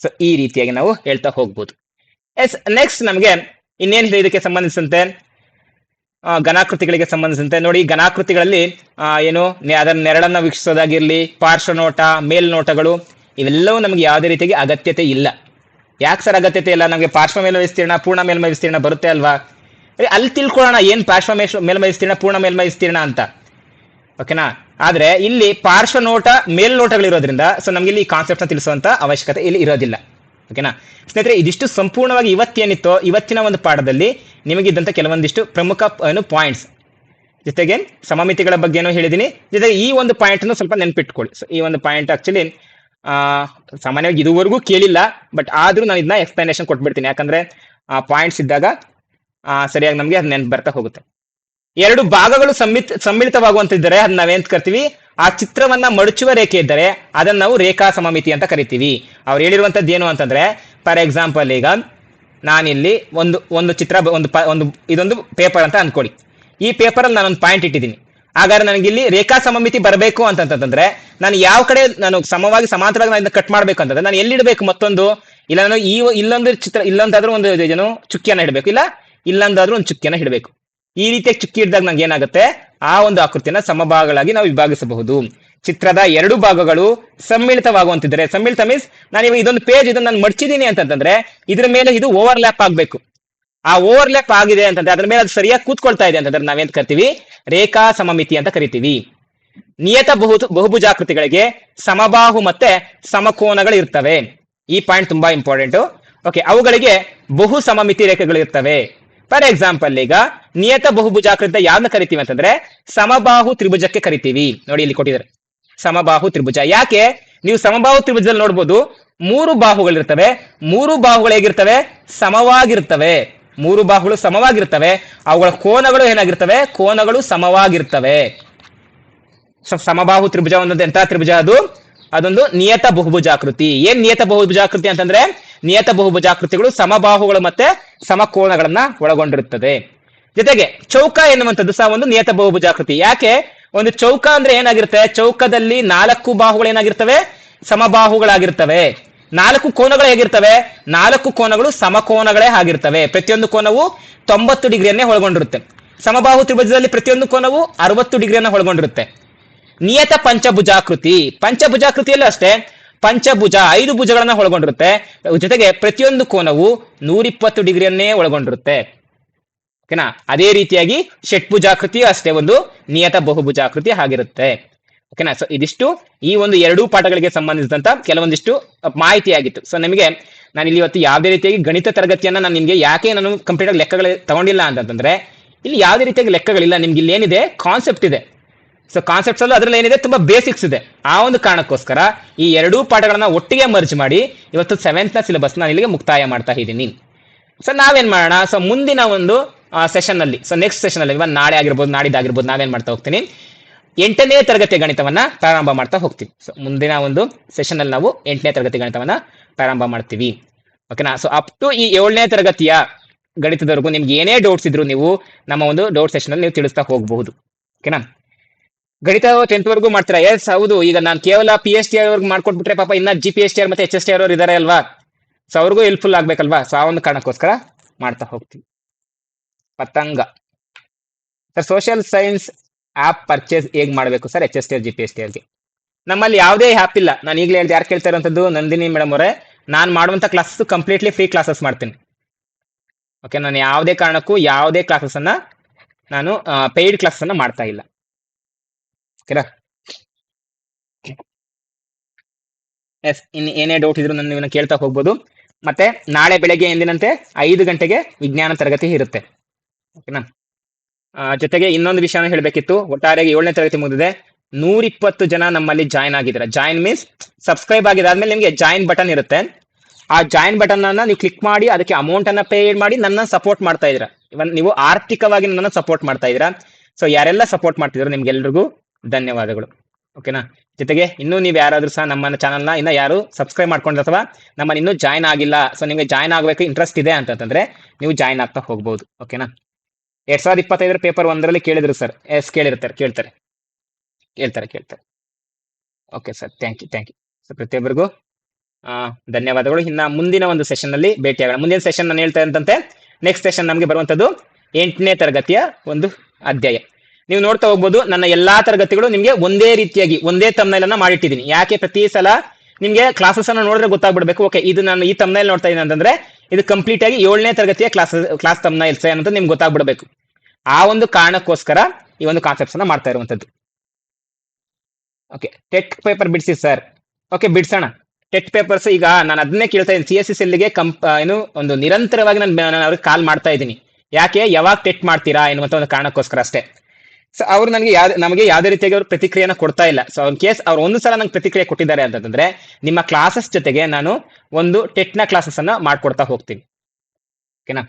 ಸೊ ಈ ರೀತಿಯಾಗಿ ನಾವು ಹೇಳ್ತಾ ಹೋಗ್ಬೋದು. ಎಸ್ ನೆಕ್ಸ್ಟ್ ನಮಗೆ ಇನ್ನೇನಿದೆ ಇದಕ್ಕೆ ಸಂಬಂಧಿಸಿದಂತೆ? ಘನಾಕೃತಿಗಳಿಗೆ ಸಂಬಂಧಿಸಿದಂತೆ. ನೋಡಿ, ಘನಾಕೃತಿಗಳಲ್ಲಿ ಏನು? ಅದರ ನೆರಳನ್ನ ವೀಕ್ಷಿಸೋದಾಗಿರ್ಲಿ, ಪಾರ್ಶ್ವನೋಟ, ಮೇಲ್ನೋಟಗಳು, ಇವೆಲ್ಲವೂ ನಮಗೆ ಯಾವುದೇ ರೀತಿಯಾಗಿ ಅಗತ್ಯತೆ ಇಲ್ಲ. ಯಾಕೆ ಸರ್ ಅಗತ್ಯತೆ ಇಲ್ಲ? ನಮಗೆ ಪಾರ್ಶ್ವ ಮೇಲ್ಮೈ ವಿಸ್ತೀರ್ಣ, ಪೂರ್ಣ ಮೇಲ್ಮೈ ವಿಸ್ತೀರ್ಣ ಬರುತ್ತೆ ಅಲ್ವಾ? ಅಲ್ಲಿ ತಿಳ್ಕೊಳ್ಳೋಣ ಏನ್ ಪಾರ್ಶ್ವ ಮೇಶ್ ಮೇಲ್ಮೈ ಪೂರ್ಣ ಮೇಲ್ಮೈ ಅಂತ ಓಕೆನಾ ಆದ್ರೆ ಇಲ್ಲಿ ಪಾರ್ಶ್ವನೋಟ, ಮೇಲ್ನೋಟಗಳಿರೋದ್ರಿಂದ ಸೊ ನಮ್ಗೆ ಇಲ್ಲಿ ಕಾನ್ಸೆಪ್ಟ್ನ ತಿಳಿಸುವಂತ ಅವಶ್ಯಕತೆ ಇಲ್ಲಿ ಇರೋದಿಲ್ಲ. ಓಕೆನಾ ಸ್ನೇಹಿತರೆ, ಇದಿಷ್ಟು ಸಂಪೂರ್ಣವಾಗಿ ಇವತ್ತೇನಿತ್ತೋ, ಇವತ್ತಿನ ಒಂದು ಪಾಠದಲ್ಲಿ ನಿಮಗಿದ್ದಂತ ಕೆಲವೊಂದಿಷ್ಟು ಪ್ರಮುಖ, ಏನು ಪಾಯಿಂಟ್ಸ್ ಜೊತೆಗೆ ಸಮಮಿತಿಗಳ ಬಗ್ಗೆನೂ ಹೇಳಿದ್ದೀನಿ ಜೊತೆಗೆ ಈ ಒಂದು ಪಾಯಿಂಟ್ ಅನ್ನು ಸ್ವಲ್ಪ ನೆನಪಿಟ್ಕೊಳ್ಳಿ. ಸೊ ಈ ಒಂದು ಪಾಯಿಂಟ್ ಆಕ್ಚುಲಿ ಆ, ಸಾಮಾನ್ಯವಾಗಿ ಇದುವರೆಗೂ ಕೇಳಿಲ್ಲ ಬಟ್ ಆದ್ರೂ ನಾನು ಇದನ್ನ ಎಕ್ಸ್ಪ್ಲನೇಷನ್ ಕೊಟ್ಬಿಡ್ತೀನಿ. ಯಾಕಂದ್ರೆ, ಆ ಪಾಯಿಂಟ್ಸ್ ಇದ್ದಾಗ ಸರಿಯಾಗಿ ನಮಗೆ ಅದ್ ನೆನ್ಪು ಬರ್ತಾ ಹೋಗುತ್ತೆ. ಎರಡು ಭಾಗಗಳು ಸಮ್ಮಿತ್, ಸಮ್ಮಿಳಿತವಾಗುವಂತಿದ್ದರೆ ಅದನ್ನ ನಾವೇಂತ ಕರಿತೀವಿ? ಆ ಚಿತ್ರವನ್ನ ಮಡಚುವ ರೇಖೆ ಇದ್ದರೆ ಅದನ್ನ ನಾವು ರೇಖಾ ಸಮಮಿತಿ ಅಂತ ಕರಿತೀವಿ. ಅವ್ರು ಹೇಳಿರುವಂತದ್ದು ಏನು ಅಂತಂದ್ರೆ, ಫಾರ್ ಎಕ್ಸಾಂಪಲ್ ಈಗ ನಾನಿಲ್ಲಿ ಒಂದು ಒಂದು ಚಿತ್ರ, ಒಂದು ಒಂದು, ಇದೊಂದು ಪೇಪರ್ ಅಂತ ಅನ್ಕೊಳ್ಳಿ. ಈ ಪೇಪರ್ ಅಲ್ಲಿ ನಾನೊಂದು ಪಾಯಿಂಟ್ ಇಟ್ಟಿದ್ದೀನಿ. ಹಾಗಾದ್ರೆ ನನಗೆ ಇಲ್ಲಿ ರೇಖಾ ಸಮಮಿತಿ ಬರಬೇಕು ಅಂತಂತಂದ್ರೆ, ನಾನು ಯಾವ ಕಡೆ ನಾನು ಸಮವಾಗಿ, ಸಮಾಂತರವಾಗಿ ನಾನು ಕಟ್ ಮಾಡಬೇಕು ಅಂತಂದ್ರೆ, ನಾನು ಎಲ್ಲಿಡಬೇಕು ಮತ್ತೊಂದು? ಇಲ್ಲ ನಾನು ಈ, ಇಲ್ಲೊಂದು ಚಿತ್ರ, ಇಲ್ಲೊಂದಾದ್ರೂ ಒಂದು ಏನು, ಚುಕ್ಕಿಯನ್ನು ಇಡಬೇಕು. ಇಲ್ಲ ಇಲ್ಲೊಂದಾದ್ರೂ ಒಂದು ಚುಕ್ಕಿಯನ್ನ ಹಿಡಬೇಕು. ಈ ರೀತಿಯ ಚುಕ್ಕಿ ಹಿಡಿದಾಗ ನಂಗೆ ಏನಾಗುತ್ತೆ? ಆ ಒಂದು ಆಕೃತಿಯನ್ನ ಸಮಭಾಗಗಳಾಗಿ ನಾವು ವಿಭಾಗಿಸಬಹುದು. ಚಿತ್ರದ ಎರಡು ಭಾಗಗಳು ಸಮ್ಮಿಳಿತವಾಗುವಂತಿದ್ರೆ, ಸಮ್ಮಿಳಿತ ಮೀನ್ಸ್ ನಾನು ಇವಾಗ ಇದೊಂದು ಪೇಜ್ ಇದನ್ನ ನಾನು ಮಡ್ಚಿದ್ದೀನಿ ಅಂತಂದ್ರೆ ಇದ್ರ ಮೇಲೆ ಇದು ಓವರ್ ಲ್ಯಾಪ್ ಆಗ್ಬೇಕು. ಆ ಓವರ್ ಲ್ಯಾಪ್ ಆಗಿದೆ ಅಂತಂದ್ರೆ, ಅದ್ರ ಮೇಲೆ ಅದು ಸರಿಯಾಗಿ ಕೂತ್ಕೊಳ್ತಾ ಇದೆ ಅಂತಂದ್ರೆ ನಾವೇನ್ ಕರಿತೀವಿ? ರೇಖಾ ಸಮಮಿತಿ ಅಂತ ಕರಿತೀವಿ. ನಿಯತ ಬಹು ಬಹುಭುಜಾಕೃತಿಗಳಿಗೆ ಸಮಬಾಹು ಮತ್ತೆ ಸಮಕೋನಗಳು ಇರ್ತವೆ. ಈ ಪಾಯಿಂಟ್ ತುಂಬಾ ಇಂಪಾರ್ಟೆಂಟ್ ಓಕೆ ಅವುಗಳಿಗೆ ಬಹು ಸಮಮಿತಿ ರೇಖೆಗಳು ಇರ್ತವೆ. ಫಾರ್ ಎಕ್ಸಾಂಪಲ್ ಈಗ ನಿಯತ ಬಹುಭುಜಾಕೃತ ಯಾವ್ದನ್ನ ಕರಿತೀವಿ ಅಂತಂದ್ರೆ ಸಮಬಾಹು ತ್ರಿಭುಜಕ್ಕೆ ಕರಿತೀವಿ. ನೋಡಿ ಇಲ್ಲಿ ಕೊಟ್ಟಿದ್ದಾರೆ. ಸಮಬಾಹು ತ್ರಿಭುಜ. ಯಾಕೆ? ನೀವು ಸಮಬಾಹು ತ್ರಿಭುಜದಲ್ಲಿ ನೋಡ್ಬೋದು ಮೂರು ಬಾಹುಗಳಿರ್ತವೆ. ಮೂರು ಬಾಹುಗಳು ಹೇಗಿರ್ತವೆ? ಸಮವಾಗಿರ್ತವೆ. ಮೂರು ಬಾಹುಗಳು ಸಮವಾಗಿರ್ತವೆ. ಅವುಗಳ ಕೋನಗಳು ಏನಾಗಿರ್ತವೆ? ಕೋನಗಳು ಸಮವಾಗಿರ್ತವೆ. ಸಮಬಾಹು ತ್ರಿಭುಜ ಒಂದೊಂದು ಎಂತ ತ್ರಿಭುಜ ಅದು? ಅದೊಂದು ನಿಯತ ಬಹುಭುಜಾಕೃತಿ. ಏನ್ ನಿಯತ ಬಹುಭುಜಾಕೃತಿ ಅಂತಂದ್ರೆ ನಿಯತ ಬಹುಭುಜಾಕೃತಿಗಳು ಸಮಬಾಹುಗಳು ಮತ್ತೆ ಸಮಕೋನಗಳನ್ನ ಒಳಗೊಂಡಿರುತ್ತದೆ. ಜೊತೆಗೆ ಚೌಕ ಎನ್ನುವಂಥದ್ದು ಸಹ ಒಂದು ನಿಯತ ಬಹುಭುಜಾಕೃತಿ. ಯಾಕೆ? ಒಂದು ಚೌಕ ಅಂದ್ರೆ ಏನಾಗಿರುತ್ತೆ? ಚೌಕದಲ್ಲಿ ನಾಲ್ಕು ಬಾಹುಗಳು ಏನಾಗಿರ್ತವೆ? ಸಮಬಾಹುಗಳಾಗಿರ್ತವೆ. ನಾಲ್ಕು ಕೋನಗಳು ಹೇಗಿರ್ತವೆ? ನಾಲ್ಕು ಕೋನಗಳು ಸಮಕೋನಗಳೇ ಆಗಿರ್ತವೆ. ಪ್ರತಿಯೊಂದು ಕೋನವು ತೊಂಬತ್ತು ಡಿಗ್ರಿಯನ್ನೇ ಒಳಗೊಂಡಿರುತ್ತೆ. ಸಮಬಾಹು ತ್ರಿಭುಜದಲ್ಲಿ ಪ್ರತಿಯೊಂದು ಕೋನವು ಅರವತ್ತು ಡಿಗ್ರಿಯನ್ನು ಒಳಗೊಂಡಿರುತ್ತೆ. ನಿಯತ ಪಂಚಭುಜಾಕೃತಿ. ಪಂಚಭುಜಾಕೃತಿಯಲ್ಲೂ ಅಷ್ಟೇ. ಪಂಚಭುಜ ಐದು ಭುಜಗಳನ್ನ ಒಳಗೊಂಡಿರುತ್ತೆ. ಜೊತೆಗೆ ಪ್ರತಿಯೊಂದು ಕೋನವು ನೂರಿಪ್ಪತ್ತು ಡಿಗ್ರಿಯನ್ನೇ ಒಳಗೊಂಡಿರುತ್ತೆ. ಓಕೆನಾ? ಅದೇ ರೀತಿಯಾಗಿ ಷಟ್ಭುಜಾಕೃತಿಯು ಅಷ್ಟೇ ಒಂದು ನಿಯತ ಬಹುಭುಜಾಕೃತಿ ಆಗಿರುತ್ತೆ. ಓಕೆನಾ? ಸೊ ಇದಿಷ್ಟು. ಈ ಒಂದು ಎರಡೂ ಪಾಠಗಳಿಗೆ ಸಂಬಂಧಿಸಿದಂತ ಕೆಲವೊಂದಿಷ್ಟು ಮಾಹಿತಿ ಆಗಿತ್ತು ಸೊ ನಿಮಗೆ ನಾನು ಇಲ್ಲಿ ಇವತ್ತು ಯಾವುದೇ ರೀತಿಯಾಗಿ ಗಣಿತ ತರಗತಿಯನ್ನ ನಾನು ನಿಮಗೆ ಯಾಕೆ ನಾನು ಕಂಪ್ಲೀಟ್ ಆಗಿ ಲೆಕ್ಕಗಳು ತಗೊಂಡಿಲ್ಲ ಅಂತಂದ್ರೆ, ಇಲ್ಲಿ ಯಾವುದೇ ರೀತಿಯಾಗಿ ಲೆಕ್ಕಗಳಿಲ್ಲ. ನಿಮ್ಗೆ ಇಲ್ಲಿ ಏನಿದೆ? ಕಾನ್ಸೆಪ್ಟ್ ಇದೆ. ಸೊ ಕಾನ್ಸೆಪ್ಟ್ಸ್ ಅಲ್ಲೂ ಅದ್ರಲ್ಲಿ ಏನಿದೆ? ತುಂಬಾ ಬೇಸಿಕ್ಸ್ ಇದೆ. ಆ ಒಂದು ಕಾರಣಕ್ಕೋಸ್ಕರ ಈ ಎರಡೂ ಪಾಠಗಳನ್ನ ಒಟ್ಟಿಗೆ ಮರ್ಜ್ ಮಾಡಿ ಇವತ್ತು ಸೆವೆಂತ್ನ ಸಿಲೆಬಸ್ ನಾನು ಇಲ್ಲಿಗೆ ಮುಕ್ತಾಯ ಮಾಡ್ತಾ ಇದ್ದೀನಿ. ಸೊ ನಾವೇನ್ ಮಾಡೋಣ? ಸೊ ಮುಂದಿನ ಒಂದು ಸೆಷನ್ ಅಲ್ಲಿ ಸೊ ನೆಕ್ಸ್ಟ್ ಸೆಷನ್ ಅಲ್ಲಿ ನಾಳೆ ಆಗಿರ್ಬೋದು, ನಾಡಿದ್ದಾಗಿರ್ಬೋದು ನಾವೇನ್ ಮಾಡ್ತಾ ಹೋಗ್ತೀನಿ? ಎಂಟನೇ ತರಗತಿ ಗಣಿತವನ್ನ ಪ್ರಾರಂಭ ಮಾಡ್ತಾ ಹೋಗ್ತೀವಿ. ಸೊ ಮುಂದಿನ ಒಂದು ಸೆಷನ್ ಅಲ್ಲಿ ನಾವು ಎಂಟನೇ ತರಗತಿ ಗಣಿತವನ್ನ ಪ್ರಾರಂಭ ಮಾಡ್ತೀವಿ. ಓಕೆನಾ ಸೊ ಅಪ್ ಟು ಈ ಏಳನೇ ತರಗತಿಯ ಗಣಿತದವರೆಗೂ ನಿಮ್ಗೆ ಏನೇ ಡೌಟ್ಸ್ ಇದ್ರು ನೀವು ನಮ್ಮ ಒಂದು ಡೌಟ್ ಸೆಷನ್ ಅಲ್ಲಿ ನೀವು ತಿಳಿಸ್ತಾ ಹೋಗಬಹುದು. ಓಕೆನಾ ಗಣಿತ ಟೆಂತ್ ವರೆಗೂ ಮಾಡ್ತೀರಾ? ಎಸ್ ಹೌದು. ಈಗ ನಾನು ಕೇವಲ ಪಿ ಎಸ್ ಟಿ ಅವ್ರಿಗೆ ಮಾಡ್ಕೊಟ್ಬಿಟ್ರೆ ಪಾಪ ಇನ್ನ G P S T R ಮತ್ತೆ ಎಚ್ ಎಸ್ ಟಿ ಅವ್ರು ಇದಾರೆ ಅಲ್ವಾ? ಸೊ ಅವ್ರಿಗೂ ಹೆಲ್ಪ್ಫುಲ್ ಆಗ್ಬೇಕಲ್ವಾ? ಸೊ ಆ ಒಂದು ಕಾರಣಕ್ಕೋಸ್ಕರ ಮಾಡ್ತಾ ಹೋಗ್ತೀವಿ. ಪತಂಗ. Sir social science app purchase ಹೇಗ್ ಮಾಡಬೇಕು sir H S T R G P S T ಆರ್ಗೆ ನಮ್ಮಲ್ಲಿ ಯಾವುದೇ ಆ್ಯಪ್ ಇಲ್ಲ. ನಾನು ಈಗಲೇ ಹೇಳ್ದೆ, ಯಾರು ಕೇಳ್ತಾ ಇರೋಂಥದ್ದು? ನಂದಿನಿ ಮೇಡಮ್ ಅವರೇ. ನಾನು ಮಾಡುವಂಥ ಕ್ಲಾಸಸ್ ಕಂಪ್ಲೀಟ್ಲಿ ಫ್ರೀ ಕ್ಲಾಸಸ್ ಮಾಡ್ತೀನಿ. ಓಕೆ ನಾನು ಯಾವುದೇ ಕಾರಣಕ್ಕೂ ಯಾವುದೇ ಕ್ಲಾಸಸ್ ಅನ್ನ ನಾನು ಪೇಯ್ಡ್ ಕ್ಲಾಸಸ್ ಅನ್ನ ಮಾಡ್ತಾ ಇಲ್ಲ. ಓಕೆನಾ? ಎಸ್ ಇನ್, ಏನೇ ಡೌಟ್ ಇದ್ರು ನಾನು ನೀವು ಕೇಳ್ತಾ ಹೋಗ್ಬೋದು. ಮತ್ತೆ ನಾಳೆ ಬೆಳಗ್ಗೆ ಎಂದಿನಂತೆ ಐದು ಗಂಟೆಗೆ ವಿಜ್ಞಾನ ತರಗತಿ ಇರುತ್ತೆ. ಓಕೆನಾ? ಜೊತೆಗೆ ಇನ್ನೊಂದು ವಿಷಯನ ಹೇಳಬೇಕಿತ್ತು. ಒಟ್ಟಾರೆಗೆ ಏಳನೇ ತರಗತಿ ಮುಗಿದಿದೆ. ನೂರಿಪ್ಪತ್ತು ಜನ ನಮ್ಮಲ್ಲಿ ಜಾಯ್ನ್ ಆಗಿದ್ದಾರೆ. ಜಾಯಿನ್ ಮೀನ್ಸ್ ಸಬ್ಸ್ಕ್ರೈಬ್ ಆಗಿದಾದ್ಮೇಲೆ ನಿಮಗೆ ಜಾಯಿನ್ ಬಟನ್ ಇರುತ್ತೆ. ಆ ಜಾಯಿನ್ ಬಟನ್ ಅನ್ನ ನೀವು ಕ್ಲಿಕ್ ಮಾಡಿ, ಅದಕ್ಕೆ ಅಮೌಂಟ್ ಅನ್ನ ಪೇ ಮಾಡಿ ನನ್ನ ಸಪೋರ್ಟ್ ಮಾಡ್ತಾ ಇದ್ರ ಇವನ್ ನೀವು ಆರ್ಥಿಕವಾಗಿ ನನ್ನ ಸಪೋರ್ಟ್ ಮಾಡ್ತಾ ಇದ್ದೀರಾ. ಸೊ ಯಾರೆಲ್ಲ ಸಪೋರ್ಟ್ ಮಾಡ್ತಿದ್ರು ನಿಮ್ಗೆಲ್ರಿಗೂ ಧನ್ಯವಾದಗಳು. ಓಕೆನಾ ಜೊತೆಗೆ ಇನ್ನೂ ನೀವು ಯಾರಾದರೂ ಸಹ ನಮ್ಮ ಚಾನಲ್ನ ಇನ್ನ ಯಾರು ಸಬ್ಸ್ಕ್ರೈಬ್ ಮಾಡ್ಕೊಂಡ್ರೆ ಅಥವಾ ನಮ್ಮನ್ನು ಇನ್ನೂ ಜಾಯ್ನ್ ಆಗಿಲ್ಲ ಸೊ ನಿಮಗೆ ಜಾಯ್ನ್ ಆಗಬೇಕು ಇಂಟ್ರೆಸ್ಟ್ ಇದೆ ಅಂತಂದ್ರೆ ನೀವು ಜಾಯ್ನ್ ಆಗ್ತಾ ಹೋಗ್ಬೋದು. ಓಕೆನಾ ಎರಡ್ ಸಾವಿರದ ಇಪ್ಪತ್ತೈದರ ಪೇಪರ್ ಒಂದರಲ್ಲಿ ಕೇಳಿದ್ರು ಸರ್ ಎಸ್ ಕೇಳಿರ್ತಾರೆ, ಕೇಳ್ತಾರೆ. ಕೇಳ್ತಾರೆ ಕೇಳ್ತಾರೆ. Okay sir thank you thank you so ಪ್ರತಿಯೊಬ್ಬರಿಗೂ ಧನ್ಯವಾದಗಳು. ಇನ್ನು ಮುಂದಿನ ಒಂದು ಸೆಷನ್ನಲ್ಲಿ ಭೇಟಿ ಭೇಟಿಯಾಗೋಣ ಮುಂದಿನ ಸೆಷನ್ ನಾನು ಹೇಳ್ತಾ ಇದ್ದಂತೆ ನೆಕ್ಸ್ಟ್ ಸೆಷನ್ ನಮಗೆ ಬರುವಂಥದ್ದು ಎಂಟನೇ ತರಗತಿಯ ಒಂದು ಅಧ್ಯಾಯ. ನೀವು ನೋಡ್ತಾ ಹೋಗ್ಬೋದು, ನನ್ನ ಎಲ್ಲಾ ತರಗತಿಗಳು ನಿಮಗೆ ಒಂದೇ ರೀತಿಯಾಗಿ, ಒಂದೇ ತಮ್ನೈಲನ್ನ ಮಾಡಿಟ್ಟಿದ್ದೀನಿ. ಯಾಕೆ ಪ್ರತಿ ಸಲ ನಿಮ್ಗೆ ಕ್ಲಾಸಸ್ ಅನ್ನ ನೋಡಿದ್ರೆ ಗೊತ್ತಾಗ್ಬಿಡ್ಬೇಕು. ಓಕೆ ಇದು ನಾನು ಈ ತಮ್ನೈಲ್ ನೋಡ್ತಾ ಇದ್ದೀನಿ ಅಂತಂದ್ರೆ, ಇದು ಕಂಪ್ಲೀಟ್ ಆಗಿ ಏಳನೇ ತರಗತಿಯ ಕ್ಲಾಸ್ ಕ್ಲಾಸ್ ತಮ್ನೈಲ್ಸ್ ಅನ್ನೋದು ನಿಮ್ಗೆ ಗೊತ್ತಾಗ್ಬಿಡ್ಬೇಕು. ಆ ಒಂದು ಕಾರಣಕ್ಕೋಸ್ಕರ ಈ ಒಂದು ಕಾನ್ಸೆಪ್ಟ್ಸ್ ಅನ್ನ ಮಾಡ್ತಾ ಇರುವಂತದ್ದು. ಓಕೆ ಟೆಟ್ ಪೇಪರ್ ಬಿಡಿಸಿ ಸರ್ ಓಕೆ ಬಿಡ್ಸೋಣ. ಟೆಟ್ ಪೇಪರ್ಸ್ ಈಗ ನಾನು ಅದನ್ನೇ ಕೇಳ್ತಾ ಇದ್ದೀನಿ. ಸಿ ಎಸ್ ಎಸ್ ಎಲ್ಗೆ ಕಂಪ್ ಏನು, ಒಂದು ನಿರಂತರವಾಗಿ ನಾನು ನಾನು ಅವ್ರಿಗೆ ಕಾಲ್ ಮಾಡ್ತಾ ಇದ್ದೀನಿ. ಯಾಕೆ? ಯಾವಾಗ ಟೆಟ್ ಮಾಡ್ತೀರಾ ಎನ್ನುವಂತ ಒಂದು ಕಾರಣಕ್ಕೋಸ್ಕರ ಅಷ್ಟೇ. ಸೊ ಅವ್ರು ನನಗೆ ಯಾವ, ನಮಗೆ ಯಾವುದೇ ರೀತಿಯಾಗಿ ಅವ್ರು ಪ್ರತಿಕ್ರಿಯೆನ ಕೊಡ್ತಾ ಇಲ್ಲ. ಸೊ ಇನ್ ಕೇಸ್ ಅವ್ರು ಒಂದು ಸಲ ನಂಗೆ ಪ್ರತಿಕ್ರಿಯೆ ಕೊಟ್ಟಿದ್ದಾರೆ ಅಂತಂದ್ರೆ, ನಿಮ್ಮ ಕ್ಲಾಸಸ್ ಜೊತೆಗೆ ನಾನು ಒಂದು ಟೆಟ್ನ ಕ್ಲಾಸಸ್ ಅನ್ನ ಮಾಡ್ಕೊಡ್ತಾ ಹೋಗ್ತೀನಿ. ಓಕೆನಾ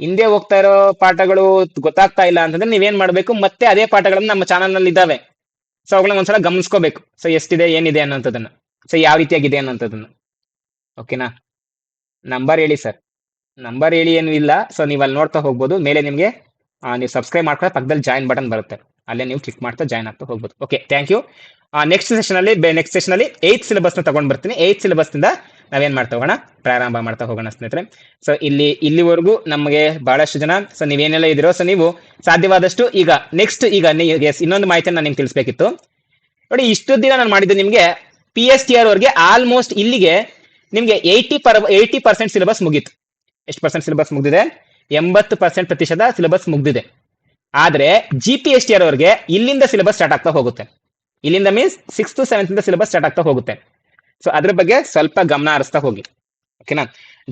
ಹಿಂದೆ ಹೋಗ್ತಾ ಇರೋ ಪಾಠಗಳು ಗೊತ್ತಾಗ್ತಾ ಇಲ್ಲ ಅಂತಂದ್ರೆ ನೀವೇನ್ ಮಾಡ್ಬೇಕು, ಮತ್ತೆ ಅದೇ ಪಾಠಗಳನ್ನ ನಮ್ಮ ಚಾನಲ್ನಲ್ಲಿ ಇದಾವೆ ಸೊ ಅವುಗಳನ್ನ ಒಂದ್ಸಲ ಗಮನಿಸ್ಕೋಬೇಕು. ಸೊ ಎಷ್ಟಿದೆ, ಏನಿದೆ ಅನ್ನೋಂಥದ್ದನ್ನ. ಸೊ ಯಾವ ರೀತಿಯಾಗಿದೆ ಅನ್ನೋಂಥದ್ದನ್ನ. ಓಕೆನಾ ನಂಬರ್ ಹೇಳಿ ಸರ್. ನಂಬರ್ ಹೇಳಿ ಏನು ಇಲ್ಲ. ಸೊ ನೀವು ಅಲ್ಲಿ ನೋಡ್ತಾ ಹೋಗ್ಬೋದು. ಮೇಲೆ ನಿಮಗೆ ನೀವು ಸಬ್ಸ್ಕ್ರೈಬ್ ಮಾಡ್ಕೊಂಡ್ರೆ ಪಕ್ಕದಲ್ಲಿ ಜಾಯಿನ್ ಬಟನ್ ಬರುತ್ತೆ. ಅಲ್ಲೇ ನೀವು ಕ್ಲಿಕ್ ಮಾಡ್ತಾ ಜಾಯ್ನ್ ಆಗ್ತಾ ಹೋಗ್ಬೋದು. Okay thank you next session ಅಲ್ಲಿ ನೆಕ್ಸ್ಟ್ ಸೆಷನ್ ಅಲ್ಲಿ ಏಯ್ತ್ ಸಿಲೆಬಸ್ನ ತಗೊಂಡ್ ಬರ್ತೀನಿ. ಏಯ್ತ್ ಸಿಲೆಬಸ್ನಿಂದ ನಾವೇನ್ ಮಾಡ್ತಾ ಹೋಗೋಣ? ಪ್ರಾರಂಭ ಮಾಡ್ತಾ ಹೋಗೋಣ ಸ್ನೇಹಿತರೆ. ಸೊ ಇಲ್ಲಿ, ಇಲ್ಲಿವರೆಗೂ ನಮಗೆ ಬಹಳಷ್ಟು ಜನ ಸೊ ನೀವೇನೆಲ್ಲ ಇದ್ದೀರೋ ಸೊ ನೀವು ಸಾಧ್ಯವಾದಷ್ಟು ಈಗ ನೆಕ್ಸ್ಟ್ ಈಗ ಇನ್ನೊಂದು ಮಾಹಿತಿಯನ್ನು ನಾನು ನಿಮ್ಗೆ ತಿಳಿಸ್ಬೇಕಿತ್ತು. ನೋಡಿ ಇಷ್ಟು ದಿನ ನಾನು ಮಾಡಿದ್ದು ನಿಮಗೆ ಪಿ ಎಸ್ ಟಿ ಆರ್ ಅವ್ರಿಗೆ ಆಲ್ಮೋಸ್ಟ್ ಇಲ್ಲಿಗೆ ನಿಮಗೆ eighty per eighty percent syllabus ಮುಗೀತು. ಎಷ್ಟು ಪರ್ಸೆಂಟ್ ಸಿಲೆಬಸ್ ಮುಗ್ದಿದೆ? ಎಂಬತ್ತು ಪರ್ಸೆಂಟ್ ಪ್ರತಿಶತ ಸಿಲೆಬಸ್ ಮುಗ್ದಿದೆ. ಆದ್ರೆ G P S T R ಅವ್ರಿಗೆ ಇಲ್ಲಿಂದ ಸಿಲೆಬಸ್ ಸ್ಟಾರ್ಟ್ ಆಗ್ತಾ ಹೋಗುತ್ತೆ. ಇಲ್ಲಿಂದ ಮೀನ್ಸ್ ಸಿಕ್ಸ್ ಟು ಸೆವೆಂತ್ ಇಂದ ಸಿಲೆಬಸ್ ಸ್ಟಾರ್ಟ್ ಆಗ್ತಾ ಹೋಗುತ್ತೆ. ಸೊ ಅದ್ರ ಬಗ್ಗೆ ಸ್ವಲ್ಪ ಗಮನ ಹರಿಸ್ತಾ ಹೋಗಿ. ಓಕೆನಾ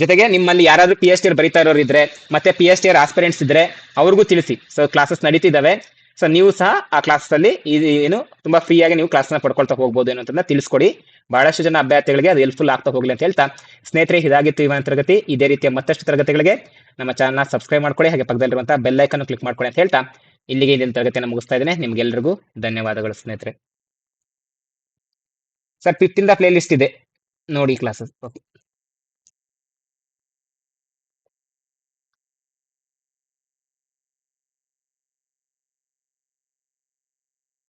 ಜೊತೆಗೆ ನಿಮ್ಮಲ್ಲಿ ಯಾರಾದ್ರೂ ಪಿ ಎಚ್ ಡಿ ಬರಿತಾ ಇರೋರು ಇದ್ರೆ, ಮತ್ತೆ ಪಿ ಎಚ್ ಡಿ ಆಸ್ಪಿರೆಂಟ್ಸ್ ಇದ್ರೆ, ಅವ್ರಿಗೂ ತಿಳಿಸಿ. ಸೊ ಕ್ಲಾಸಸ್ ನಡೀತಿದ್ದಾವೆ ಸೊ ನೀವು ಸಹ ಆ ಕ್ಲಾಸ್ ಅಲ್ಲಿ ಇದು ಏನು, ತುಂಬಾ ಫ್ರೀ ಆಗಿ ನೀವು ಕ್ಲಾಸ್ನ ಪಡ್ಕೊಳ್ತಾ ಹೋಗ್ಬೋದು ಅನ್ನೋದನ್ನ ತಿಳಿಸ್ಕೊಡಿ. ಬಹಳಷ್ಟು ಜನ ಅಭ್ಯರ್ಥಿಗಳಿಗೆ ಅದು ಹೆಲ್ಪ್ಫುಲ್ ಆಗ್ತಾ ಹೋಗ್ಲಿ ಅಂತ ಹೇಳ್ತಾ. ಸ್ನೇಹಿತರೆ ಇದಾಗಿತ್ತು ಇವನ ತರಗತಿ. ಇದೇ ರೀತಿಯ ಮತ್ತಷ್ಟು ತರಗತಿಗಳಿಗೆ ನಮ್ಮ ಚಾನಲ್ನ ಸಬ್ಸ್ಕ್ರೈಬ್ ಮಾಡ್ಕೊಳ್ಳಿ, ಹಾಗೆ ಪಕ್ಕದಲ್ಲಿರುವಂತಹ ಬೆಲ್ ಐಕನ್ ಕ್ಲಿಕ್ ಮಾಡ್ಕೊಳ್ಳಿ ಅಂತ ಹೇಳ್ತಾ. ಇಲ್ಲಿಗೆ ಇಂದಿನ ತರಗತಿಯನ್ನು ಮುಗಿಸ್ತಾ ಇದ್ದೇನೆ. ನಿಮ್ಗೆಲ್ರಿಗೂ ಧನ್ಯವಾದಗಳು ಸ್ನೇಹಿತರೆ. ಸರ್ ಫಿಫ್ತಿಂದ ಪ್ಲೇ ಲಿಸ್ಟ್ ಇದೆ. ನೋಡಿ ಕ್ಲಾಸಸ್ ಓಕೆ